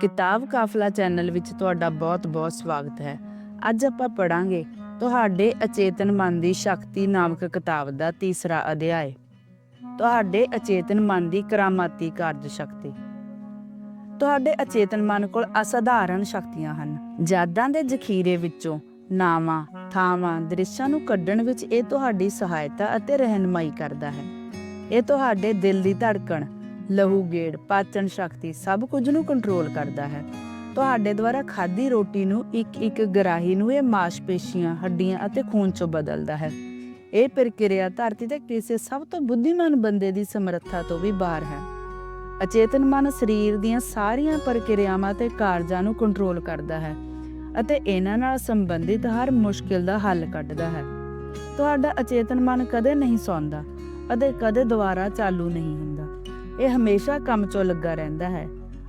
ਕਿਤਾਬ ਕਾਫਲਾ ਚੈਨਲ ਵਿੱਚ ਤੁਹਾਡਾ ਬਹੁਤ-ਬਹੁਤ ਸਵਾਗਤ ਹੈ। ਅੱਜ ਆਪਾਂ ਪੜਾਂਗੇ ਤੁਹਾਡੇ ਅਚੇਤਨ ਮਨ ਦੀ ਸ਼ਕਤੀ ਨਾਮਕ ਕਿਤਾਬ ਦਾ ਤੀਸਰਾ ਅਧਿਆਇ। ਤੁਹਾਡੇ ਅਚੇਤਨ ਮਨ ਦੀ ਕਰਾਮਾਤੀ ਕਾਰਜ ਸ਼ਕਤੀ। ਤੁਹਾਡੇ ਅਚੇਤਨ ਮਨ ਕੋਲ ਅਸਾਧਾਰਨ ਸ਼ਕਤੀਆਂ ਹਨ। ਯਾਦਾਂ ਦੇ ਜ਼ਖੀਰੇ ਵਿੱਚੋਂ ਨਾਵਾਂ, ਥਾਵਾਂ, ਦ੍ਰਿਸ਼ਾਂ ਨੂੰ ਕੱਢਣ ਵਿੱਚ ਇਹ ਤੁਹਾਡੀ ਸਹਾਇਤਾ ਅਤੇ ਰਹਿਨਮਾਈ ਕਰਦਾ ਹੈ। ਇਹ ਤੁਹਾਡੇ ਦਿਲ ਦੀ ਧੜਕਣ ਲਹੂ, ਗੇੜ, ਪਾਚਨ ਸ਼ਕਤੀ ਸਭ ਕੁਝ ਨੂੰ ਕੰਟਰੋਲ ਕਰਦਾ ਹੈ। ਤੁਹਾਡੇ ਦੁਆਰਾ ਖਾਧੀ ਰੋਟੀ ਨੂੰ ਇੱਕ ਇੱਕ ਗਰਾਹੀ ਨੂੰ ਇਹ ਮਾਸਪੇਸ਼ੀਆਂ, ਹੱਡੀਆਂ ਅਤੇ ਖੂਨ ਚੋਂ ਬਦਲਦਾ ਹੈ। ਇਹ ਪ੍ਰਕਿਰਿਆ ਧਰਤੀ ਤੇ ਕਿਸੇ ਸਭ ਤੋਂ ਬੁੱਧੀਮਾਨ ਬੰਦੇ ਦੀ ਸਮਰੱਥਾ ਤੋਂ ਵੀ ਬਾਹਰ ਹੈ। ਅਚੇਤਨ ਮਨ ਸਰੀਰ ਦੀਆਂ ਸਾਰੀਆਂ ਪ੍ਰਕਿਰਿਆਵਾਂ ਤੇ ਕਾਰਜਾਂ ਨੂੰ ਕੰਟਰੋਲ ਕਰਦਾ ਹੈ ਅਤੇ ਇਹਨਾਂ ਨਾਲ ਸੰਬੰਧਿਤ ਹਰ ਮੁਸ਼ਕਿਲ ਦਾ ਹੱਲ ਕੱਢਦਾ ਹੈ। ਤੁਹਾਡਾ ਅਚੇਤਨ ਮਨ ਕਦੇ ਨਹੀਂ ਸੌਂਦਾ ਅਤੇ ਕਦੇ ਦੁਬਾਰਾ ਚਾਲੂ ਨਹੀਂ ਹੁੰਦਾ। ਇਹ ਹਮੇਸ਼ਾ ਕੰਮ 'ਚੋਂ ਲੱਗਾ ਰਹਿੰਦਾ ਹੈ।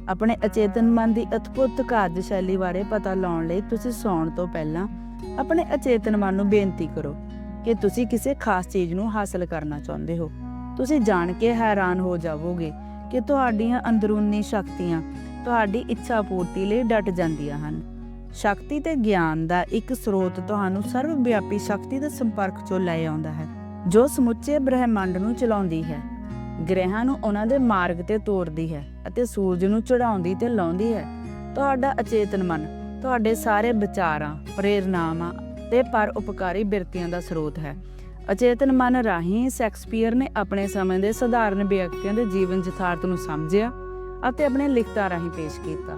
ਆਪਣੇ ਅਚੇਤਨ ਮਨ ਦੀ ਅਦਭੁਤ ਕਾਰਜਸ਼ੈਲੀ ਬਾਰੇ ਪਤਾ ਲਾਉਣ ਲਈ ਤੁਸੀਂ ਸੌਣ ਤੋਂ ਪਹਿਲਾਂ ਆਪਣੇ ਅਚੇਤਨ ਮਨ ਨੂੰ ਬੇਨਤੀ ਕਰੋ ਕਿ ਤੁਸੀਂ ਕਿਸੇ ਖਾਸ ਚੀਜ਼ ਨੂੰ ਹਾਸਲ ਕਰਨਾ ਚਾਹੁੰਦੇ ਹੋ। ਤੁਸੀਂ ਜਾਣ ਕੇ ਹੈਰਾਨ ਹੋ ਜਾਵੋਗੇ ਕਿ ਤੁਹਾਡੀਆਂ ਅੰਦਰੂਨੀ ਸ਼ਕਤੀਆਂ ਤੁਹਾਡੀ ਇੱਛਾ ਪੂਰਤੀ ਲਈ ਡਟ ਜਾਂਦੀਆਂ ਹਨ। ਸ਼ਕਤੀ ਤੇ ਗਿਆਨ ਦਾ ਇੱਕ ਸਰੋਤ ਤੁਹਾਨੂੰ ਸਰਵ ਵਿਆਪੀ ਸ਼ਕਤੀ ਦੇ ਸੰਪਰਕ 'ਚੋਂ ਲੈ ਆਉਂਦਾ ਹੈ, ਜੋ ਸਮੁੱਚੇ ਬ੍ਰਹਿਮੰਡ ਨੂੰ ਚਲਾਉਂਦੀ ਹੈ। ਗ੍ਰਹਿਾਂ ਨੂੰ ਉਹਨਾਂ ਦੇ ਮਾਰਗ ਤੇ ਤੋਰਦੀ ਹੈ ਅਤੇ ਸੂਰਜ ਨੂੰ ਚੜਾਉਂਦੀ ਤੇ ਲਾਉਂਦੀ ਹੈ। ਤੁਹਾਡਾ ਅਚੇਤਨ ਮਨ, ਤੁਹਾਡੇ ਸਾਰੇ ਵਿਚਾਰਾਂ, ਪ੍ਰੇਰਨਾਵਾਂ ਤੇ ਪਰ ਉਪਕਾਰੀ ਬਿਰਤੀਆਂ ਦਾ ਸਰੋਤ ਹੈ। ਅਚੇਤਨ ਮਨ ਰਾਹੀਂ ਸ਼ੈਕਸਪੀਅਰ ਨੇ ਆਪਣੇ ਸਮੇਂ ਦੇ ਸਧਾਰਨ ਵਿਅਕਤੀਆਂ ਦੇ ਜੀਵਨ ਯਥਾਰਥ ਨੂੰ ਸਮਝਿਆ ਅਤੇ ਆਪਣੇ ਲਿਖਤਾਂ ਰਾਹੀਂ ਪੇਸ਼ ਕੀਤਾ।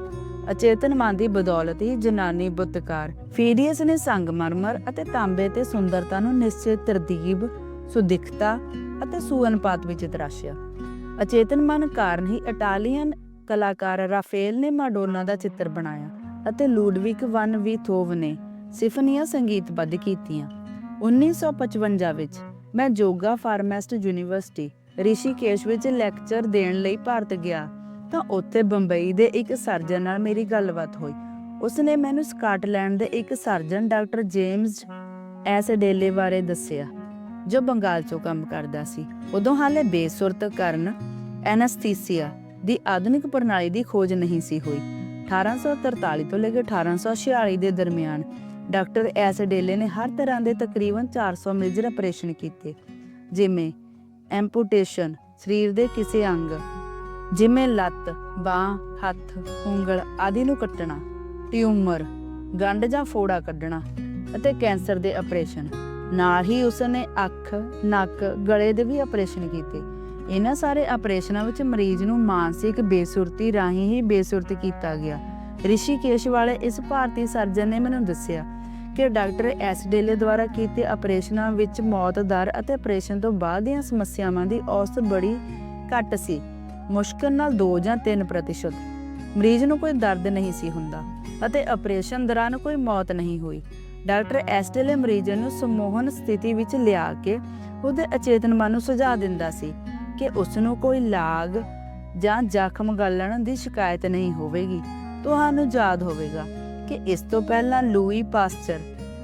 ਅਚੇਤਨ ਮਨ ਦੀ ਬਦੌਲਤ ਹੀ ਜਨਾਨੀ ਬੁੱਤਕਾਰ ਫੀਡੀਅਸ ਨੇ ਸੰਗਮਰਮਰ ਅਤੇ ਤਾਂਬੇ ਤੇ ਸੁੰਦਰਤਾ ਨੂੰ ਨਿਸ਼ਚਿਤ ਤਰਤੀਬ ਸੁਦਿਖਤਾ ਅਤੇ ਸੁਅਨਪਾਤ ਵਿੱਚ ਤਰਾਸ਼ਿਆ ਅਚੇਤਨ ਮਨ ਕਾਰਨ ਹੀ ਇਟਾਲੀਅਨ ਕਲਾਕਾਰ ਰਾਫੇਲ ਨੇ ਮਾਡੋਨਾ ਦਾ ਚਿੱਤਰ ਬਣਾਇਆ ਅਤੇ ਲੂਡਵਿਕ ਵਨ ਵੀਥੋਵ ਨੇ ਸਿਫਨੀਆਂ ਸੰਗੀਤਬੱਧ ਕੀਤੀਆਂ। 1955 ਵਿੱਚ ਮੈਂ ਜੋਗਾ ਫਾਰਮਾਸਟ ਯੂਨੀਵਰਸਿਟੀ ਰਿਸ਼ੀਕੇਸ਼ ਵਿੱਚ ਲੈਕਚਰ ਦੇਣ ਲਈ ਭਾਰਤ ਗਿਆ ਤਾਂ ਉੱਥੇ ਬੰਬਈ ਦੇ ਇੱਕ ਸਰਜਨ ਨਾਲ ਮੇਰੀ ਗੱਲਬਾਤ ਹੋਈ। ਉਸਨੇ ਮੈਨੂੰ ਸਕਾਟਲੈਂਡ ਦੇ ਇੱਕ ਸਰਜਨ ਡਾਕਟਰ ਜੇਮਸ ਐਸਡੇਲੇ ਬਾਰੇ ਦੱਸਿਆ। ਜੋ ਬੰਗਾਲ 'ਚੋਂ ਕੰਮ ਕਰਦਾ ਸੀ। ਉਦੋਂ ਹਾਲੇ ਬੇਸੁਰਤ ਕਰਨ ਐਨਸਥੀਸੀਆ ਦੀ ਆਧੁਨਿਕ ਪ੍ਰਣਾਲੀ ਦੀ ਖੋਜ ਨਹੀਂ ਸੀ ਹੋਈ। 1843 ਤੋਂ ਲੈ ਕੇ 1846 ਦੇ ਦਰਮਿਆਨ ਡਾਕਟਰ ਐਸਡੇਲੇ ਨੇ ਹਰ ਤਰ੍ਹਾਂ ਦੇ ਤਕਰੀਬਨ 400 ਮੇਜਰ ਆਪਰੇਸ਼ਨ ਕੀਤੇ ਜਿਵੇਂ ਐਂਪੂਟੇਸ਼ਨ ਸਰੀਰ ਦੇ ਕਿਸੇ ਅੰਗ ਜਿਵੇਂ ਲੱਤ, ਬਾਹ, ਹੱਥ, ਉਂਗਲ ਆਦਿ ਨੂੰ ਕੱਟਣਾ, ਟਿਊਮਰ, ਗੰਢ ਜਾਂ ਫੋੜਾ ਕੱਢਣਾ ਅਤੇ ਕੈਂਸਰ ਦੇ ਆਪਰੇਸ਼ਨ। ਨਾਲ ਹੀ ਉਸਨੇ ਅੱਖ, ਨੱਕ, ਗਲੇ ਦੇ ਵੀ ਆਪਰੇਸ਼ਨ ਕੀਤੇ। ਇਹਨਾਂ ਸਾਰੇ ਆਪਰੇਸ਼ਨਾਂ ਵਿੱਚ ਮਰੀਜ਼ ਨੂੰ ਮਾਨਸਿਕ ਬੇਸੁਰਤੀ ਰਾਹੀਂ ਹੀ ਬੇਸੁਰਤ ਕੀਤਾ ਗਿਆ। ਰਿਸ਼ੀਕੇਸ਼ ਵਾਲੇ ਇਸ ਭਾਰਤੀ ਸਰਜਨ ਨੇ ਮੈਨੂੰ ਦੱਸਿਆ ਕਿ ਡਾਕਟਰ ਐਸ ਡੇਲੇ ਦੁਆਰਾ ਕੀਤੇ ਆਪਰੇਸ਼ਨਾਂ ਵਿੱਚ ਮੌਤ ਦਰ ਅਤੇ ਆਪਰੇਸ਼ਨ ਤੋਂ ਬਾਅਦ ਦੀਆਂ ਸਮੱਸਿਆਵਾਂ ਦੀ ਔਸਤ ਬੜੀ ਘੱਟ ਸੀ ਮੁਸ਼ਕਲ ਨਾਲ 2 ਜਾਂ 3% ਮਰੀਜ਼ ਨੂੰ ਕੋਈ ਦਰਦ ਨਹੀਂ ਸੀ ਹੁੰਦਾ ਅਤੇ ਆਪਰੇਸ਼ਨ ਦੌਰਾਨ ਕੋਈ ਮੌਤ ਨਹੀਂ ਹੋਈ ਡਾਕਟਰ ਐਸਟੇਲੇ ਮਰੀਜ਼ ਨੂੰ ਸਮੋਹਨ ਸਥਿਤੀ ਵਿੱਚ ਲਿਆ ਕੇ ਉਹਦੇ ਅਚੇਤਨ ਮਨ ਨੂੰ ਸੁਝਾਅ ਦਿੰਦਾ ਸੀ ਕਿ ਉਸ ਨੂੰ ਕੋਈ ਲਾਗ ਜਾਂ ਜ਼ਖਮ ਗਲਣ ਦੀ ਸ਼ਿਕਾਇਤ ਨਹੀਂ ਹੋਵੇਗੀ। ਤੁਹਾਨੂੰ ਯਾਦ ਹੋਵੇਗਾ ਕਿ ਇਸ ਤੋਂ ਪਹਿਲਾਂ ਲੂਈ ਪਾਸਚਰ,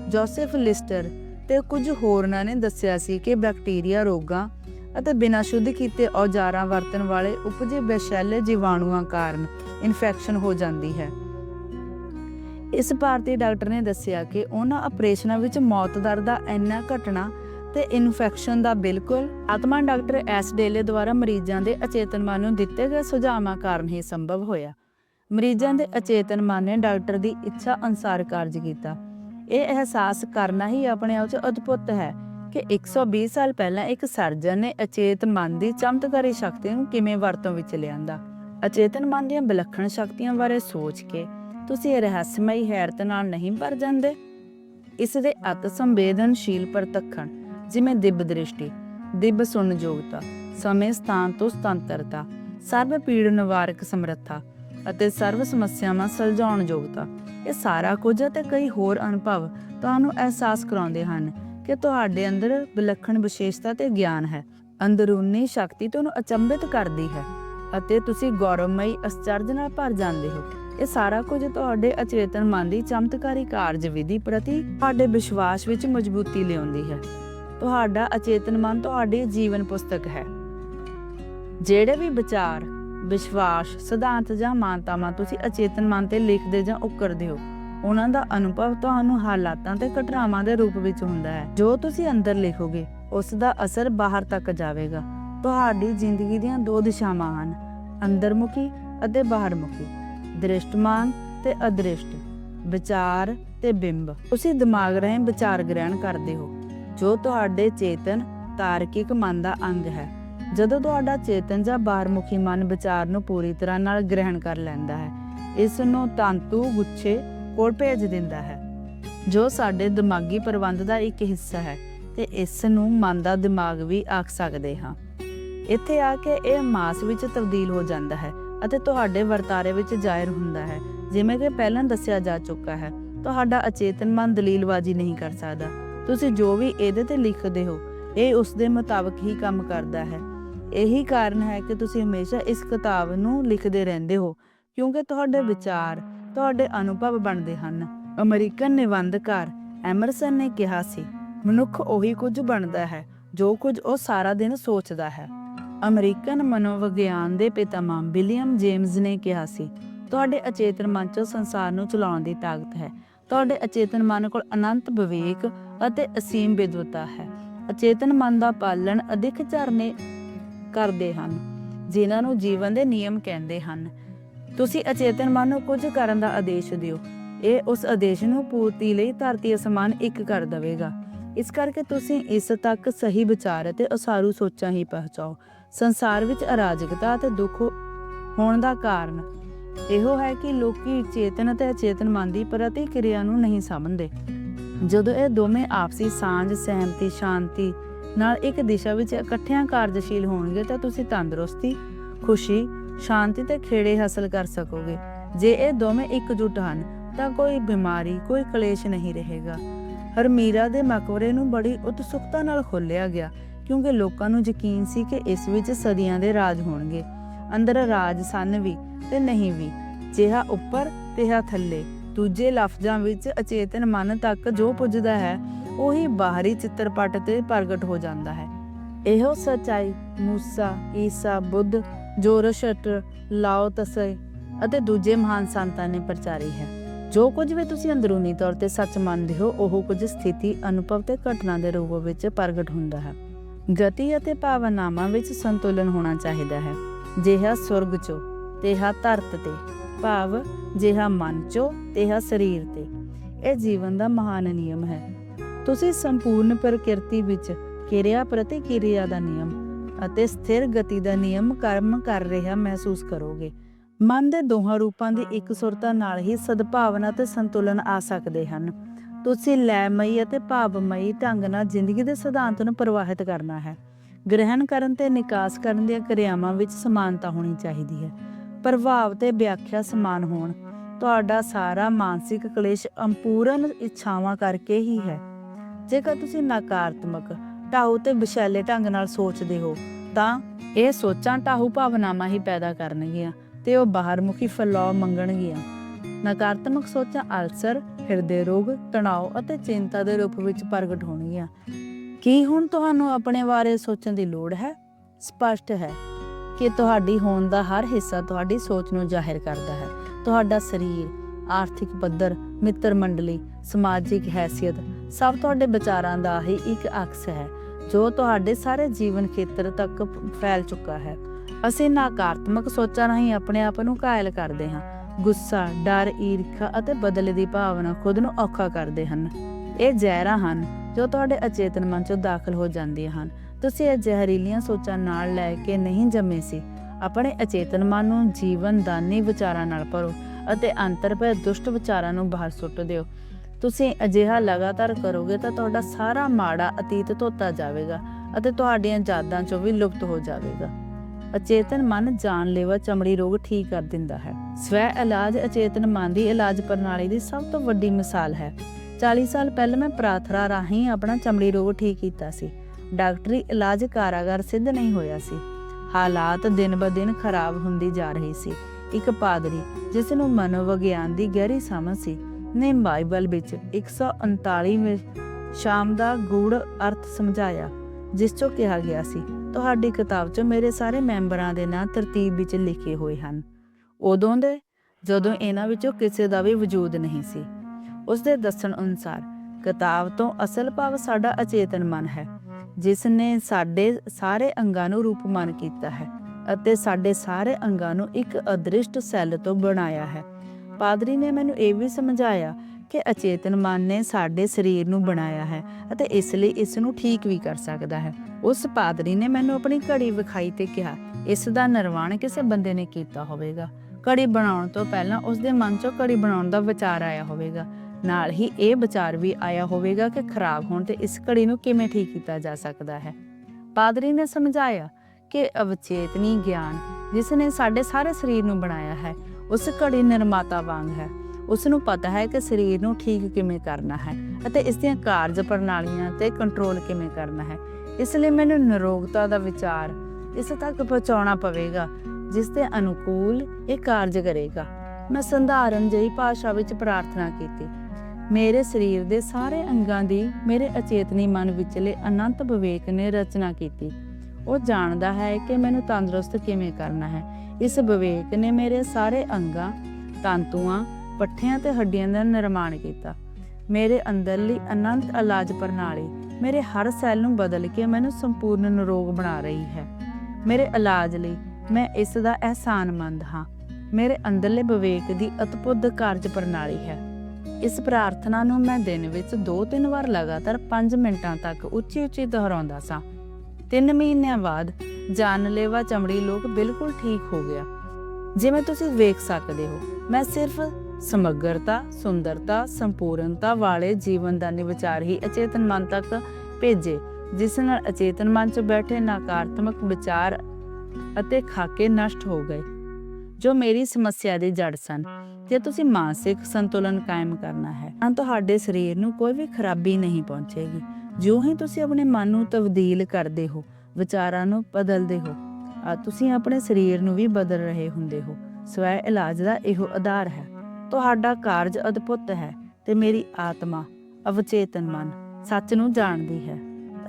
ਜੋਸੇਫ ਲਿਸਟਰ ਤੇ ਕੁਝ ਹੋਰਨਾਂ ਨੇ ਦੱਸਿਆ ਸੀ ਕਿ ਬੈਕਟੀਰੀਆ ਰੋਗਾਂ ਅਤੇ ਬਿਨਾਂ ਸ਼ੁੱਧ ਕੀਤੇ ਔਜ਼ਾਰਾਂ ਵਰਤਣ ਵਾਲੇ ਉਪਜੇ ਵਿਸ਼ੈਲੇ ਜੀਵਾਣੂਆਂ ਕਾਰਨ ਇਨਫੈਕਸ਼ਨ ਹੋ ਜਾਂਦੀ ਹੈ। ਇਸ ਭਾਰਤੀ ਡਾਕਟਰ ਨੇ ਦੱਸਿਆ ਕਿ ਉਹਨਾਂ ਆਪਰੇਸ਼ਨਾਂ ਵਿੱਚ ਮੌਤ ਦਰ ਦਾ ਇੰਨਾ ਘਟਣਾ ਤੇ ਇਨਫੈਕਸ਼ਨ ਦਾ ਬਿਲਕੁਲ, ਆਤਮਾ ਡਾਕਟਰ ਐਸ ਡੇਲੇ ਦੁਆਰਾ ਮਰੀਜ਼ਾਂ ਦੇ ਅਚੇਤਨ ਮਨ ਨੂੰ ਦਿੱਤੇ ਗਏ ਸੁਝਾਵਾਂ ਕਾਰਨ ਹੀ ਸੰਭਵ ਹੋਇਆ। ਮਰੀਜ਼ਾਂ ਦੇ ਅਚੇਤਨ ਮਨ ਨੇ ਡਾਕਟਰ ਦੀ ਇੱਛਾ ਅਨੁਸਾਰ ਕਾਰਜ ਕੀਤਾ। ਇਹ ਅਹਿਸਾਸ ਕਰਨਾ ਹੀ ਆਪਣੇ ਆਪ 'ਚ ਅਦਭੁਤ ਹੈ ਕਿ 120 ਸਾਲ ਪਹਿਲਾਂ ਇੱਕ ਸਰਜਨ ਨੇ ਅਚੇਤ ਮਨ ਦੀ ਚਮਤਕਾਰੀ ਸ਼ਕਤੀ ਨੂੰ ਕਿਵੇਂ ਵਰਤੋਂ ਵਿੱਚ ਲਿਆਂਦਾ। ਅਚੇਤਨ ਮਨ ਦੀਆਂ ਵਿਲੱਖਣ ਸ਼ਕਤੀਆਂ ਬਾਰੇ ਸੋਚ ਕੇ ਤੁਸੀਂ ਰਹੱਸਮਈ ਹੈਰਤ ਨਾਲ ਨਹੀਂ ਭਰ ਜਾਂਦੇ। ਇਸ ਦੇ ਅਤ ਸੰਵੇਦਨਸ਼ੀਲ ਪ੍ਰਤੱਖਣ, ਜਿਵੇਂ ਦਿਵ ਦ੍ਰਿਸ਼ਟੀ ਦਿਵ ਸੁਣਨ ਸਮੇਂ ਸਥਾਨ ਤੋਂ ਸੁਤੰਤਰਤਾ, ਸਰਵ ਪੀੜ ਨਿਵਾਰਕ ਸਮਰੱਥਾ ਅਤੇ ਸਰਵ ਸਮੱਸਿਆਵਾਂ ਸੁਲਝਾਉਣ ਯੋਗਤਾ। ਇਹ ਸਾਰਾ ਕੁਝ ਅਤੇ ਕਈ ਹੋਰ ਅਨੁਭਵ ਤੁਹਾਨੂੰ ਅਹਿਸਾਸ ਕਰਾਉਂਦੇ ਹਨ ਕਿ ਤੁਹਾਡੇ ਅੰਦਰ ਵਿਲੱਖਣ ਵਿਸ਼ੇਸ਼ਤਾ ਤੇ ਗਿਆਨ ਹੈ। ਅੰਦਰੂਨੀ ਸ਼ਕਤੀ ਤੁਹਾਨੂੰ ਅਚੰਭਿਤ ਕਰਦੀ ਹੈ ਅਤੇ ਤੁਸੀਂ ਗੌਰਵਮਈ ਅਚਰਜ ਨਾਲ ਭਰ ਜਾਂਦੇ ਹੋ। ਇਹ ਸਾਰਾ ਕੁਝ ਤੁਹਾਡੇ ਅਚੇਤਨ ਮਨ ਦੀ ਚਮਤਕਾਰੀ ਕਾਰਜ ਵਿਧੀ ਪ੍ਰਤੀ ਤੁਹਾਡੇ ਵਿਸ਼ਵਾਸ ਵਿੱਚ ਮਜ਼ਬੂਤੀ ਲਿਆਉਂਦੀ ਹੈ। ਤੁਹਾਡਾ ਅਚੇਤਨ ਮਨ ਤੁਹਾਡੀ ਜੀਵਨ ਪੁਸਤਕ ਹੈ। ਜਿਹੜੇ ਵੀ ਵਿਚਾਰ, ਵਿਸ਼ਵਾਸ, ਸਿਧਾਂਤ ਜਾਂ ਮਾਨਤਾਵਾਂ ਤੁਸੀਂ ਅਚੇਤਨ ਮਨ ਤੇ ਲਿਖਦੇ ਜਾਂ ਉਕਰਦੇ ਹੋ, ਉਹਨਾਂ ਦਾ ਅਨੁਭਵ ਤੁਹਾਨੂੰ ਹਾਲਾਤਾਂ ਤੇ ਘਟਨਾਵਾਂ ਦੇ ਰੂਪ ਵਿੱਚ ਹੁੰਦਾ ਹੈ। ਜੋ ਤੁਸੀਂ ਅੰਦਰ ਲਿਖੋਗੇ, ਉਸ ਦਾ ਅਸਰ ਬਾਹਰ ਤੱਕ ਜਾਵੇਗਾ। ਤੁਹਾਡੀ ਜ਼ਿੰਦਗੀ ਦੀਆਂ ਦੋ ਦਿਸ਼ਾਵਾਂ ਹਨ, ਅੰਦਰਮੁਖੀ ਅਤੇ ਬਾਹਰਮੁਖੀ। ਦ੍ਰਿਸ਼ਟਮਾਨ ਤੇ ਅਦ੍ਰਿਸ਼ਟ, ਵਿਚਾਰ ਤੇ ਬਿੰਬ। ਤੁਸੀਂ ਦਿਮਾਗ ਰਾਹੀਂ ਵਿਚਾਰ ਗ੍ਰਹਿਣ ਕਰਦੇ ਹੋ। ਜੋ ਤੁਹਾਡੇ ਚੇਤਨ ਤਾਰਕਿਕ ਮਨ ਦਾ ਅੰਗ ਹੈ, ਜਦੋਂ ਤੁਹਾਡਾ ਚੇਤਨ ਜਾਂ ਬਾਹਰਮੁਖੀ ਮਨ ਵਿਚਾਰ ਨੂੰ ਪੂਰੀ ਤਰ੍ਹਾਂ ਨਾਲ ਗ੍ਰਹਿਣ ਕਰ ਲੈਂਦਾ ਹੈ, ਇਸ ਨੂੰ ਤਾਂਤੂ ਗੁੱਛੇ ਕੋਲ ਭੇਜ ਦਿੰਦਾ ਹੈ, ਜੋ ਸਾਡੇ ਦਿਮਾਗੀ ਪ੍ਰਬੰਧ ਦਾ ਇੱਕ ਹਿੱਸਾ ਹੈ ਤੇ ਇਸ ਨੂੰ ਮਨ ਦਾ ਦਿਮਾਗ ਵੀ ਆਖ ਸਕਦੇ ਹਾਂ। ਇੱਥੇ ਆ ਕੇ ਇਹ ਮਾਸ ਵਿੱਚ ਤਬਦੀਲ ਹੋ ਜਾਂਦਾ ਹੈ ਅਤੇ ਤੁਹਾਡੇ ਵਰਤਾਰੇ ਵਿੱਚ ਜ਼ਾਹਿਰ ਹੁੰਦਾ ਹੈ, ਜਿਵੇਂ ਕਿ ਪਹਿਲਾਂ ਦੱਸਿਆ ਜਾ ਚੁੱਕਾ ਹੈ, ਤੁਹਾਡਾ ਅਚੇਤਨ ਮਨ ਦਲੀਲਬਾਜ਼ੀ ਨਹੀਂ ਕਰ ਸਕਦਾ। ਤੁਸੀਂ ਜੋ ਵੀ ਇਹਦੇ ਤੇ ਲਿਖਦੇ ਹੋ, ਇਹ ਉਸ ਦੇ ਮੁਤਾਬਕ ਹੀ ਕੰਮ ਕਰਦਾ ਹੈ। ਇਹੀ ਕਾਰਨ ਹੈ ਕਿ ਤੁਸੀਂ ਹਮੇਸ਼ਾ ਇਸ ਕਿਤਾਬ ਨੂੰ ਲਿਖਦੇ ਰਹਿੰਦੇ ਹੋ, ਕਿਉਂਕਿ ਤੁਹਾਡੇ ਵਿਚਾਰ, ਤੁਹਾਡੇ ਅਨੁਭਵ ਬਣਦੇ ਹਨ। ਅਮਰੀਕਨ ਨਿਬੰਧਕਾਰ ਐਮਰਸਨ ਨੇ ਕਿਹਾ ਸੀ, ਮਨੁੱਖ ਉਹੀ ਕੁਝ ਬਣਦਾ ਹੈ, ਜੋ ਕੁਝ ਉਹ ਸਾਰਾ ਦਿਨ ਸੋਚਦਾ ਹੈ। ਅਮਰੀਕਨ ਮਨੋਵਿਗਿਆਨ ਦੇ ਪਿਤਾਮਾ ਵਿਲੀਅਮ ਜੇਮਸ ਨੇ ਕਿਹਾ ਸੀ, ਤੁਹਾਡੇ ਅਚੇਤਨ ਮਨ 'ਚ ਸੰਸਾਰ ਨੂੰ ਚਲਾਉਣ ਦੀ ਤਾਕਤ ਹੈ। ਤੁਹਾਡੇ ਅਚੇਤਨ ਮਨ ਕੋਲ ਅਨੰਤ ਵਿਵੇਕ ਅਤੇ ਅਸੀਮ ਵਿਦਵਤਾ ਹੈ। ਅਚੇਤਨ ਮਨ ਦਾ ਪਾਲਣ ਅਧਿਕ ਝਰਨੇ ਕਰਦੇ ਹਨ, ਜਿਨ੍ਹਾਂ ਨੂੰ ਜੀਵਨ ਦੇ ਨਿਯਮ ਕਹਿੰਦੇ ਹਨ। ਤੁਸੀਂ ਅਚੇਤਨ ਮਨ ਨੂੰ ਕੁਝ ਕਰਨ ਦਾ ਆਦੇਸ਼ ਦਿਓ। ਇਹ ਉਸ ਆਦੇਸ਼ ਨੂੰ ਪੂਰਤੀ ਲਈ ਧਰਤੀ ਅਸਮਾਨ ਇੱਕ ਕਰ ਦੇਵੇਗਾ। ਇਸ ਕਰਕੇ ਤੁਸੀਂ ਇਸ ਤੱਕ ਸਹੀ ਵਿਚਾਰ ਅਤੇ ਅਸਾਰੂ ਸੋਚਾਂ ਹੀ ਪਹੁੰਚਾਓ। ਸੰਸਾਰ ਵਿੱਚ ਅਰਾਜਕਤਾ ਅਤੇ ਦੁੱਖ ਹੋਣ ਦਾ ਕਾਰਨ। ਇਹੋ ਹੈ ਕਿ ਲੋਕੀ ਚੇਤਨ ਅਤੇ ਅਚੇਤਨ ਮਨ ਦੀ ਪ੍ਰਤੀਕਿਰਿਆ ਨੂੰ ਨਹੀਂ ਸਮਝਦੇ। ਜਦੋਂ ਇਹ ਦੋਵੇਂ ਆਪਸੀ ਸਾਂਝ, ਸਹਿਮਤੀ, ਸ਼ਾਂਤੀ ਨਾਲ ਇੱਕ ਦਿਸ਼ਾ ਵਿੱਚ ਇਕੱਠਿਆਂ ਕਾਰਜਸ਼ੀਲ ਹੋਣਗੇ, ਤਾਂ ਤੁਸੀਂ ਤੰਦਰੁਸਤੀ, ਖੁਸ਼ੀ, ਸ਼ਾਂਤੀ ਤੇ ਖੇੜੇ ਹਾਸਲ ਕਰ ਸਕੋਗੇ। ਜੇ ਇਹ ਦੋਵੇਂ ਇਕਜੁੱਟ ਹਨ, ਤਾਂ ਕੋਈ ਬਿਮਾਰੀ, ਕੋਈ ਕਲੇਸ਼ ਨਹੀਂ ਰਹੇਗਾ। ਹਰਮੀਰਾ ਦੇ ਮਕਬਰੇ ਨੂੰ ਬੜੀ ਉਤਸੁਕਤਾ ਨਾਲ ਖੋਲਿਆ ਗਿਆ। ਕਿਉਂਕਿ ਲੋਕਾਂ ਨੂੰ ਯਕੀਨ ਸੀ ਕਿ ਇਸ ਵਿੱਚ ਸਦੀਆਂ ਦੇ ਰਾਜ ਹੋਣਗੇ। ਅੰਦਰ ਰਾਜ ਸਨ ਵੀ ਤੇ ਨਹੀਂ ਵੀ। ਜਿਹਾ ਉੱਪਰ, ਤਿਹਾ ਥੱਲੇ। ਦੂਜੇ ਲਫ਼ਜ਼ਾਂ ਵਿੱਚ ਅਚੇਤਨ ਮਨ ਤੱਕ ਜੋ ਪੁੱਜਦਾ ਹੈ, ਉਹੀ ਬਾਹਰੀ ਚਿੱਤਰਪਟ ਤੇ ਪ੍ਰਗਟ ਹੋ ਜਾਂਦਾ ਹੈ। ਇਹੋ ਸਚਾਈ, ਮੂਸਾ, ਈਸਾ, ਬੁੱਧ ਜੋਰਸ਼ਟਰ ਲਾਓ ਤਸੇ ਅਤੇ ਦੂਜੇ ਮਹਾਨ ਸੰਤਾਂ ਨੇ ਪ੍ਰਚਾਰੀ ਹੈ। ਜੋ ਕੁਝ ਵੀ ਤੁਸੀਂ ਅੰਦਰੂਨੀ ਤੌਰ ਤੇ ਸੱਚ ਮੰਨਦੇ ਹੋ, ਉਹ ਕੁਝ ਸਥਿਤੀ, ਅਨੁਭਵ ਤੇ ਘਟਨਾ ਦੇ ਰੂਪ ਵਿੱਚ ਪ੍ਰਗਟ ਹੁੰਦਾ ਹੈ। ਗਤੀ ਅਤੇ ਭਾਵਨਾਵਾਂ ਵਿੱਚ ਸੰਤੁਲਨ ਹੋਣਾ ਚਾਹੀਦਾ ਹੈ। ਜਿਹਾ ਸੁਰਗ ਚੋਂ, ਤੇਹਾ ਧਰਤ ਤੇ। ਭਾਵ, ਜਿਹਾ ਮਨ ਚੋਂ, ਤੇਹਾ ਸਰੀਰ ਤੇ। ਇਹ ਜੀਵਨ ਦਾ ਮਹਾਨ ਨਿਯਮ ਹੈ। ਤੁਸੀਂ ਸੰਪੂਰਨ ਪ੍ਰਕਿਰਤੀ ਵਿੱਚ ਕਿਰਿਆ ਪ੍ਰਤੀਕਿਰਿਆ ਦਾ ਨਿਯਮ ਅਤੇ ਸਥਿਰ ਗਤੀ ਦਾ ਨਿਯਮ ਕਰਮ ਕਰ ਰਿਹਾ ਮਹਿਸੂਸ ਕਰੋਗੇ। ਮਨ ਦੇ ਦੋਹਾਂ ਰੂਪਾਂ ਦੀ ਇਕਸੁਰਤਾ ਨਾਲ ਹੀ ਸਦਭਾਵਨਾ ਤੇ ਸੰਤੁਲਨ ਆ ਸਕਦੇ ਹਨ। ਤੁਸੀਂ ਲੈਮਈ ਅਤੇ ਭਾਵਮਈ ਢੰਗ ਨਾਲ ਜ਼ਿੰਦਗੀ ਦੇ ਸਿਧਾਂਤ ਨੂੰ ਪ੍ਰਵਾਹਿਤ ਕਰਨਾ ਹੈ। ਗ੍ਰਹਿਣ ਕਰਨ ਤੇ ਨਿਕਾਸ ਕਰਨ ਦੀਆਂ ਕਿਰਿਆਵਾਂ ਵਿੱਚ ਸਮਾਨਤਾ ਹੋਣੀ ਚਾਹੀਦੀ ਹੈ। ਪ੍ਰਭਾਵ ਤੇ ਵਿਆਖਿਆ ਸਮਾਨ ਹੋਣ। ਤੁਹਾਡਾ ਸਾਰਾ ਮਾਨਸਿਕ ਕਲੇਸ਼ ਅੰਪੂਰਨ ਇੱਛਾਵਾਂ ਕਰਕੇ ਹੀ ਹੈ। ਜੇਕਰ ਤੁਸੀਂ ਨਕਾਰਾਤਮਕ ਢਾਊ ਤੇ ਵਿਸ਼ੈਲੇ ਢੰਗ ਨਾਲ ਸੋਚਦੇ ਹੋ, ਤਾਂ ਇਹ ਸੋਚਾਂ ਢਾਊ ਭਾਵਨਾਵਾਂ ਹੀ ਪੈਦਾ ਕਰਨਗੀਆਂ ਤੇ ਉਹ ਬਾਹਰਮੁਖੀ ਫੈਲਾਅ ਮੰਗਣਗੀਆਂ। ਨਕਾਰਾਤਮਕ ਸੋਚਾਂ ਅਲਸਰ ਹਿਰਦੇ ਰੋਗ ਤਣਾਅ ਅਤੇ ਚਿੰਤਾ ਦੇ ਰੂਪ ਵਿੱਚ ਪ੍ਰਗਟ ਹੋਣਗੀਆਂ। ਕੀ ਹੁਣ ਤੁਹਾਨੂੰ ਆਪਣੇ ਬਾਰੇ ਸੋਚਣ ਦੀ ਲੋੜ ਹੈ? ਸਪਸ਼ਟ ਹੈ ਕਿ ਤੁਹਾਡੀ ਹੋਣ ਦਾ ਹਰ ਹਿੱਸਾ ਤੁਹਾਡੀ ਸੋਚ ਨੂੰ ਜ਼ਾਹਿਰ ਕਰਦਾ ਹੈ। ਤੁਹਾਡਾ ਸਰੀਰ, ਆਰਥਿਕ ਪੱਧਰ, ਮਿੱਤਰ ਮੰਡਲੀ, ਸਮਾਜਿਕ ਹੈਸੀਅਤ, ਸਭ ਤੁਹਾਡੇ ਵਿਚਾਰਾਂ ਦਾ ਹੀ ਇੱਕ ਅਕਸ ਹੈ, ਜੋ ਤੁਹਾਡੇ ਸਾਰੇ ਜੀਵਨ ਖੇਤਰ ਤੱਕ ਫੈਲ ਚੁੱਕਾ ਹੈ। ਅਸੀਂ ਨਕਾਰਾਤਮਕ ਸੋਚਾਂ ਰਾਹੀਂ ਆਪਣੇ ਆਪ ਨੂੰ ਘਾਇਲ ਕਰਦੇ ਹਾਂ। ਗੁੱਸਾ, ਡਰ, ਈਰਖਾ ਅਤੇ ਬਦਲੇ ਦੀ ਭਾਵਨਾ ਖੁਦ ਨੂੰ ਔਖਾ ਕਰਦੇ ਹਨ। ਇਹ ਜ਼ਹਿਰਾਂ ਹਨ ਜੋ ਤੁਹਾਡੇ ਅਚੇਤਨ ਮਨ 'ਚ ਦਾਖਲ ਹੋ ਜਾਂਦੀਆਂ ਹਨ। ਤੁਸੀਂ ਇਹ ਜ਼ਹਿਰੀਲੀਆਂ ਸੋਚਾਂ ਨਾਲ ਲੈ ਕੇ ਨਹੀਂ ਜੰਮੇ ਸੀ। ਆਪਣੇ ਅਚੇਤਨ ਮਨ ਨੂੰ ਜੀਵਨ ਦਾਨੀ ਵਿਚਾਰਾਂ ਨਾਲ ਭਰੋ ਅਤੇ ਅੰਤਰਪੈ ਦੁਸ਼ਟ ਵਿਚਾਰਾਂ ਨੂੰ ਬਾਹਰ ਸੁੱਟ ਦਿਓ। ਤੁਸੀਂ ਅਜਿਹਾ ਲਗਾਤਾਰ ਕਰੋਗੇ ਤਾਂ ਤੁਹਾਡਾ ਸਾਰਾ ਮਾੜਾ ਅਤੀਤ ਧੋਤਾ ਜਾਵੇਗਾ ਅਤੇ ਤੁਹਾਡੀਆਂ ਯਾਦਾਂ 'ਚੋਂ ਵੀ ਲੁਪਤ ਹੋ ਜਾਵੇਗਾ। ਅਚੇਤਨ ਮਨ ਜਾਨਲੇਵਾ ਚਮੜੀ ਰੋਗ ਠੀਕ ਕਰ ਦਿੰਦਾ ਹੈ। ਸਵੈ ਇਲਾਜ ਅਚੇਤਨ ਮਨ ਦੀ ਇਲਾਜ ਪ੍ਰਣਾਲੀ ਦੀ ਸਭ ਤੋਂ ਵੱਡੀ ਮਿਸਾਲ ਹੈ। 40 ਸਾਲ ਪਹਿਲਾਂ ਮੈਂ ਪ੍ਰਾਰਥਨਾ ਰਾਹੀਂ ਆਪਣਾ ਚਮੜੀ ਰੋਗ ਠੀਕ ਕੀਤਾ ਸੀ। ਡਾਕਟਰੀ ਇਲਾਜ ਕਾਰਾਗਰ ਸਿੱਧ ਨਹੀਂ ਹੋਇਆ ਸੀ। ਹਾਲਾਤ ਦਿਨ-ਬ-ਦਿਨ ਖਰਾਬ ਹੁੰਦੀ ਜਾ ਰਹੀ ਸੀ। ਇੱਕ ਪਾਦਰੀ, ਜਿਸ ਨੂੰ ਮਨੋਵਿਗਿਆਨ ਦੀ ਗਹਿਰੀ ਸਮਝ ਸੀ, ਨੇ ਬਾਈਬਲ ਵਿੱਚ 139 ਵਿੱਚ ਸ਼ਾਮ ਦਾ ਗੂੜ ਅਰਥ ਸਮਝਾਇਆ, ਜਿਸ ਤੋਂ ਕਿਹਾ ਗਿਆ ਸੀ, ਤੁਹਾਡੀ ਕਿਤਾਬ 'ਚ ਮੇਰੇ ਸਾਰੇ ਮੈਂਬਰਾਂ ਦੇ ਨਾਂ ਤਰਤੀਬ ਵਿੱਚ ਲਿਖੇ ਹੋਏ ਹਨ। ਉਦੋਂ ਦੇ ਜਦੋਂ ਇਹਨਾਂ ਵਿੱਚੋਂ ਕਿਸੇ ਦਾ ਵੀ ਵਜੂਦ ਨਹੀਂ ਸੀ। ਉਸ ਦੇ ਦੱਸਣ ਅਨੁਸਾਰ ਕਿਤਾਬ ਤੋਂ ਅਸਲ ਭਾਵ ਸਾਡਾ ਅਚੇਤਨ ਮਨ ਹੈ ਜਿਸ ਨੇ ਸਾਡੇ ਸਾਰੇ ਅੰਗਾਂ ਨੂੰ ਰੂਪਮਾਨ ਕੀਤਾ ਹੈ ਅਤੇ ਸਾਡੇ ਸਾਰੇ ਅੰਗਾਂ ਨੂੰ ਇੱਕ ਅਦ੍ਰਿਸ਼ਟ ਸੈੱਲ ਤੋਂ ਬਣਾਇਆ ਹੈ। ਪਾਦਰੀ ਨੇ ਮੈਨੂੰ ਇਹ ਵੀ ਸਮਝਾਇਆ ਕਿ ਅਚੇਤਨ ਮਨ ਨੇ ਸਾਡੇ ਸਰੀਰ ਨੂੰ ਬਣਾਇਆ ਹੈ ਅਤੇ ਇਸ ਲਈ ਇਸ ਨੂੰ ਠੀਕ ਵੀ ਕਰ ਸਕਦਾ ਹੈ। ਉਸ ਪਾਦਰੀ ਨੇ ਮੈਨੂੰ ਆਪਣੀ ਘੜੀ ਵਿਖਾਈ ਤੇ ਕਿਹਾ ਇਸ ਦਾ ਨਿਰਵਾਣ ਕਿਸੇ ਬੰਦੇ ਨੇ ਕੀਤਾ ਹੋਵੇਗਾ। ਘੜੀ ਬਣਾਉਣ ਤੋਂ ਪਹਿਲਾਂ ਉਸ ਦੇ ਮਨ 'ਚੋਂ ਘੜੀ ਬਣਾਉਣ ਦਾ ਵਿਚਾਰ ਆਇਆ ਹੋਵੇਗਾ। ਨਾਲ ਹੀ ਇਹ ਵਿਚਾਰ ਵੀ ਆਇਆ ਹੋਵੇਗਾ ਕਿ ਖਰਾਬ ਹੋਣ ਤੇ ਇਸ ਘੜੀ ਨੂੰ ਕਿਵੇਂ ਠੀਕ ਕੀਤਾ ਜਾ ਸਕਦਾ ਹੈ। ਪਾਦਰੀ ਨੇ ਸਮਝਾਇਆ ਕਿ ਅਵਚੇਤਨੀ ਗਿਆਨ ਜਿਸ ਨੇ ਸਾਡੇ ਸਾਰੇ ਸਰੀਰ ਨੂੰ ਬਣਾਇਆ ਹੈ, ਉਸ ਘੜੀ ਨਿਰਮਾਤਾ ਵਾਂਗ ਹੈ। ਉਸ ਨੂੰ ਪਤਾ ਹੈ ਕਿ ਸਰੀਰ ਨੂੰ ਠੀਕ ਕਿਵੇਂ ਕਰਨਾ ਹੈ ਅਤੇ ਇਸ ਦੀਆਂ ਕਾਰਜ ਪ੍ਰਣਾਲੀਆਂ ਤੇ ਕੰਟਰੋਲ ਕਿਵੇਂ ਕਰਨਾ ਹੈ। ਇਸ ਲਈ ਮੈਨੂੰ ਨਿਰੋਗਤਾ ਦਾ ਵਿਚਾਰ ਇਸ ਤੱਕ ਪਹੁੰਚਾਉਣਾ ਪਵੇਗਾ ਜਿਸ ਦੇ ਅਨੁਕੂਲ ਇਹ ਕਾਰਜ ਕਰੇਗਾ। ਮੈਂ ਸੰਧਾਰਨ ਜਿਹੀ ਭਾਸ਼ਾ ਵਿੱਚ ਪ੍ਰਾਰਥਨਾ ਕੀਤੀ। ਮੇਰੇ ਸਰੀਰ ਦੇ ਸਾਰੇ ਅੰਗਾਂ ਦੀ ਮੇਰੇ ਅਚੇਤਨੀ ਮਨ ਵਿਚਲੇ ਅਨੰਤ ਵਿਵੇਕ ਨੇ ਰਚਨਾ ਕੀਤੀ। ਉਹ ਜਾਣਦਾ ਹੈ ਕਿ ਮੈਨੂੰ ਤੰਦਰੁਸਤ ਕਿਵੇਂ ਕਰਨਾ ਹੈ। ਇਸ ਵਿਵੇਕ ਨੇ ਮੇਰੇ ਸਾਰੇ ਅੰਗਾਂ, ਤੰਤੂਆਂ, ਪੱਠਿਆਂ ਤੇ ਹੱਡੀਆਂ ਦਾ ਨਿਰਮਾਣ ਕੀਤਾ। ਮੇਰੇ ਅੰਦਰਲੀ ਅਨੰਤ ਇਲਾਜ ਪ੍ਰਣਾਲੀ ਮੇਰੇ ਹਰ ਸੈੱਲ ਨੂੰ ਬਦਲ ਕੇ ਮੈਨੂੰ ਸੰਪੂਰਨ ਨਿਰੋਗ ਬਣਾ ਰਹੀ ਹੈ। ਮੇਰੇ ਇਲਾਜ ਲਈ ਮੈਂ ਇਸ ਦਾ ਅਹਿਸਾਨਮੰਦ ਹਾਂ। ਮੇਰੇ ਅੰਦਰਲੇ ਵਿਵੇਕ ਦੀ ਅਤਪੁੱਧ ਕਾਰਜ ਪ੍ਰਣਾਲੀ ਹੈ। ਇਸ ਪ੍ਰਾਰਥਨਾ ਨੂੰ ਮੈਂ ਦਿਨ ਵਿੱਚ 2-3 ਵਾਰ ਲਗਾਤਾਰ 5 ਮਿੰਟਾਂ ਤੱਕ ਉੱਚੀ-ਉੱਚੀ ਦੁਹਰਾਉਂਦਾ ਸਾਂ। 3 ਮਹੀਨਿਆਂ ਬਾਅਦ ਜਾਨਲੇਵਾ ਚਮੜੀ ਲੋਕ ਬਿਲਕੁਲ ਠੀਕ ਹੋ ਗਿਆ। ਜਿਵੇਂ ਤੁਸੀਂ ਵੇਖ ਸਕਦੇ ਹੋ, ਮੈਂ ਸਿਰਫ ਸਮਗਰਤਾ, ਸੁੰਦਰਤਾ, ਸੰਪੂਰਨਤਾ ਵਾਲੇ ਜੀਵਨ ਦਾ ਵਿਚਾਰ ਹੀ ਅਚੇਤਨ ਮਨ ਤੱਕ ਭੇਜੇ, ਜਿਸ ਨਾਲ ਅਚੇਤਨ ਮਨ 'ਚ ਬੈਠੇ ਨਕਾਰਾਤਮਕ ਵਿਚਾਰ ਅਤੇ ਖਾਕੇ ਨਸ਼ਟ ਹੋ ਗਏ। ਜੋ ਮੇਰੀ ਸਮੱਸਿਆ ਦੀ ਜੜ ਸਨ, ਜੇ ਤੁਸੀਂ ਮਾਨਸਿਕ ਸੰਤੁਲਨ ਕਾਇਮ ਕਰਨਾ ਹੈ, ਤਾਂ ਤੁਹਾਡੇ ਸਰੀਰ ਨੂੰ ਕੋਈ ਵੀ ਖਰਾਬੀ ਨਹੀਂ ਪਹੁੰਚੇਗੀ। ਜੋ ਹੀ ਤੁਸੀਂ ਆਪਣੇ ਮਨ ਨੂੰ ਤਬਦੀਲ ਕਰਦੇ ਹੋ, ਵਿਚਾਰਾਂ ਨੂੰ ਬਦਲਦੇ ਹੋ ਤੁਸੀਂ ਆਪਣੇ ਸਰੀਰ ਨੂੰ ਵੀ ਬਦਲ ਰਹੇ ਹੁੰਦੇ ਹੋ। ਸਵੈ ਇਲਾਜ ਦਾ ਇਹੋ ਆਧਾਰ ਹੈ। ਤੁਹਾਡਾ ਕਾਰਜ ਅਦਭੁਤ ਹੈ ਤੇ ਮੇਰੀ ਆਤਮਾ ਅਵਚੇਤਨ ਮਨ ਸੱਚ ਨੂੰ ਜਾਣਦੀ ਹੈ।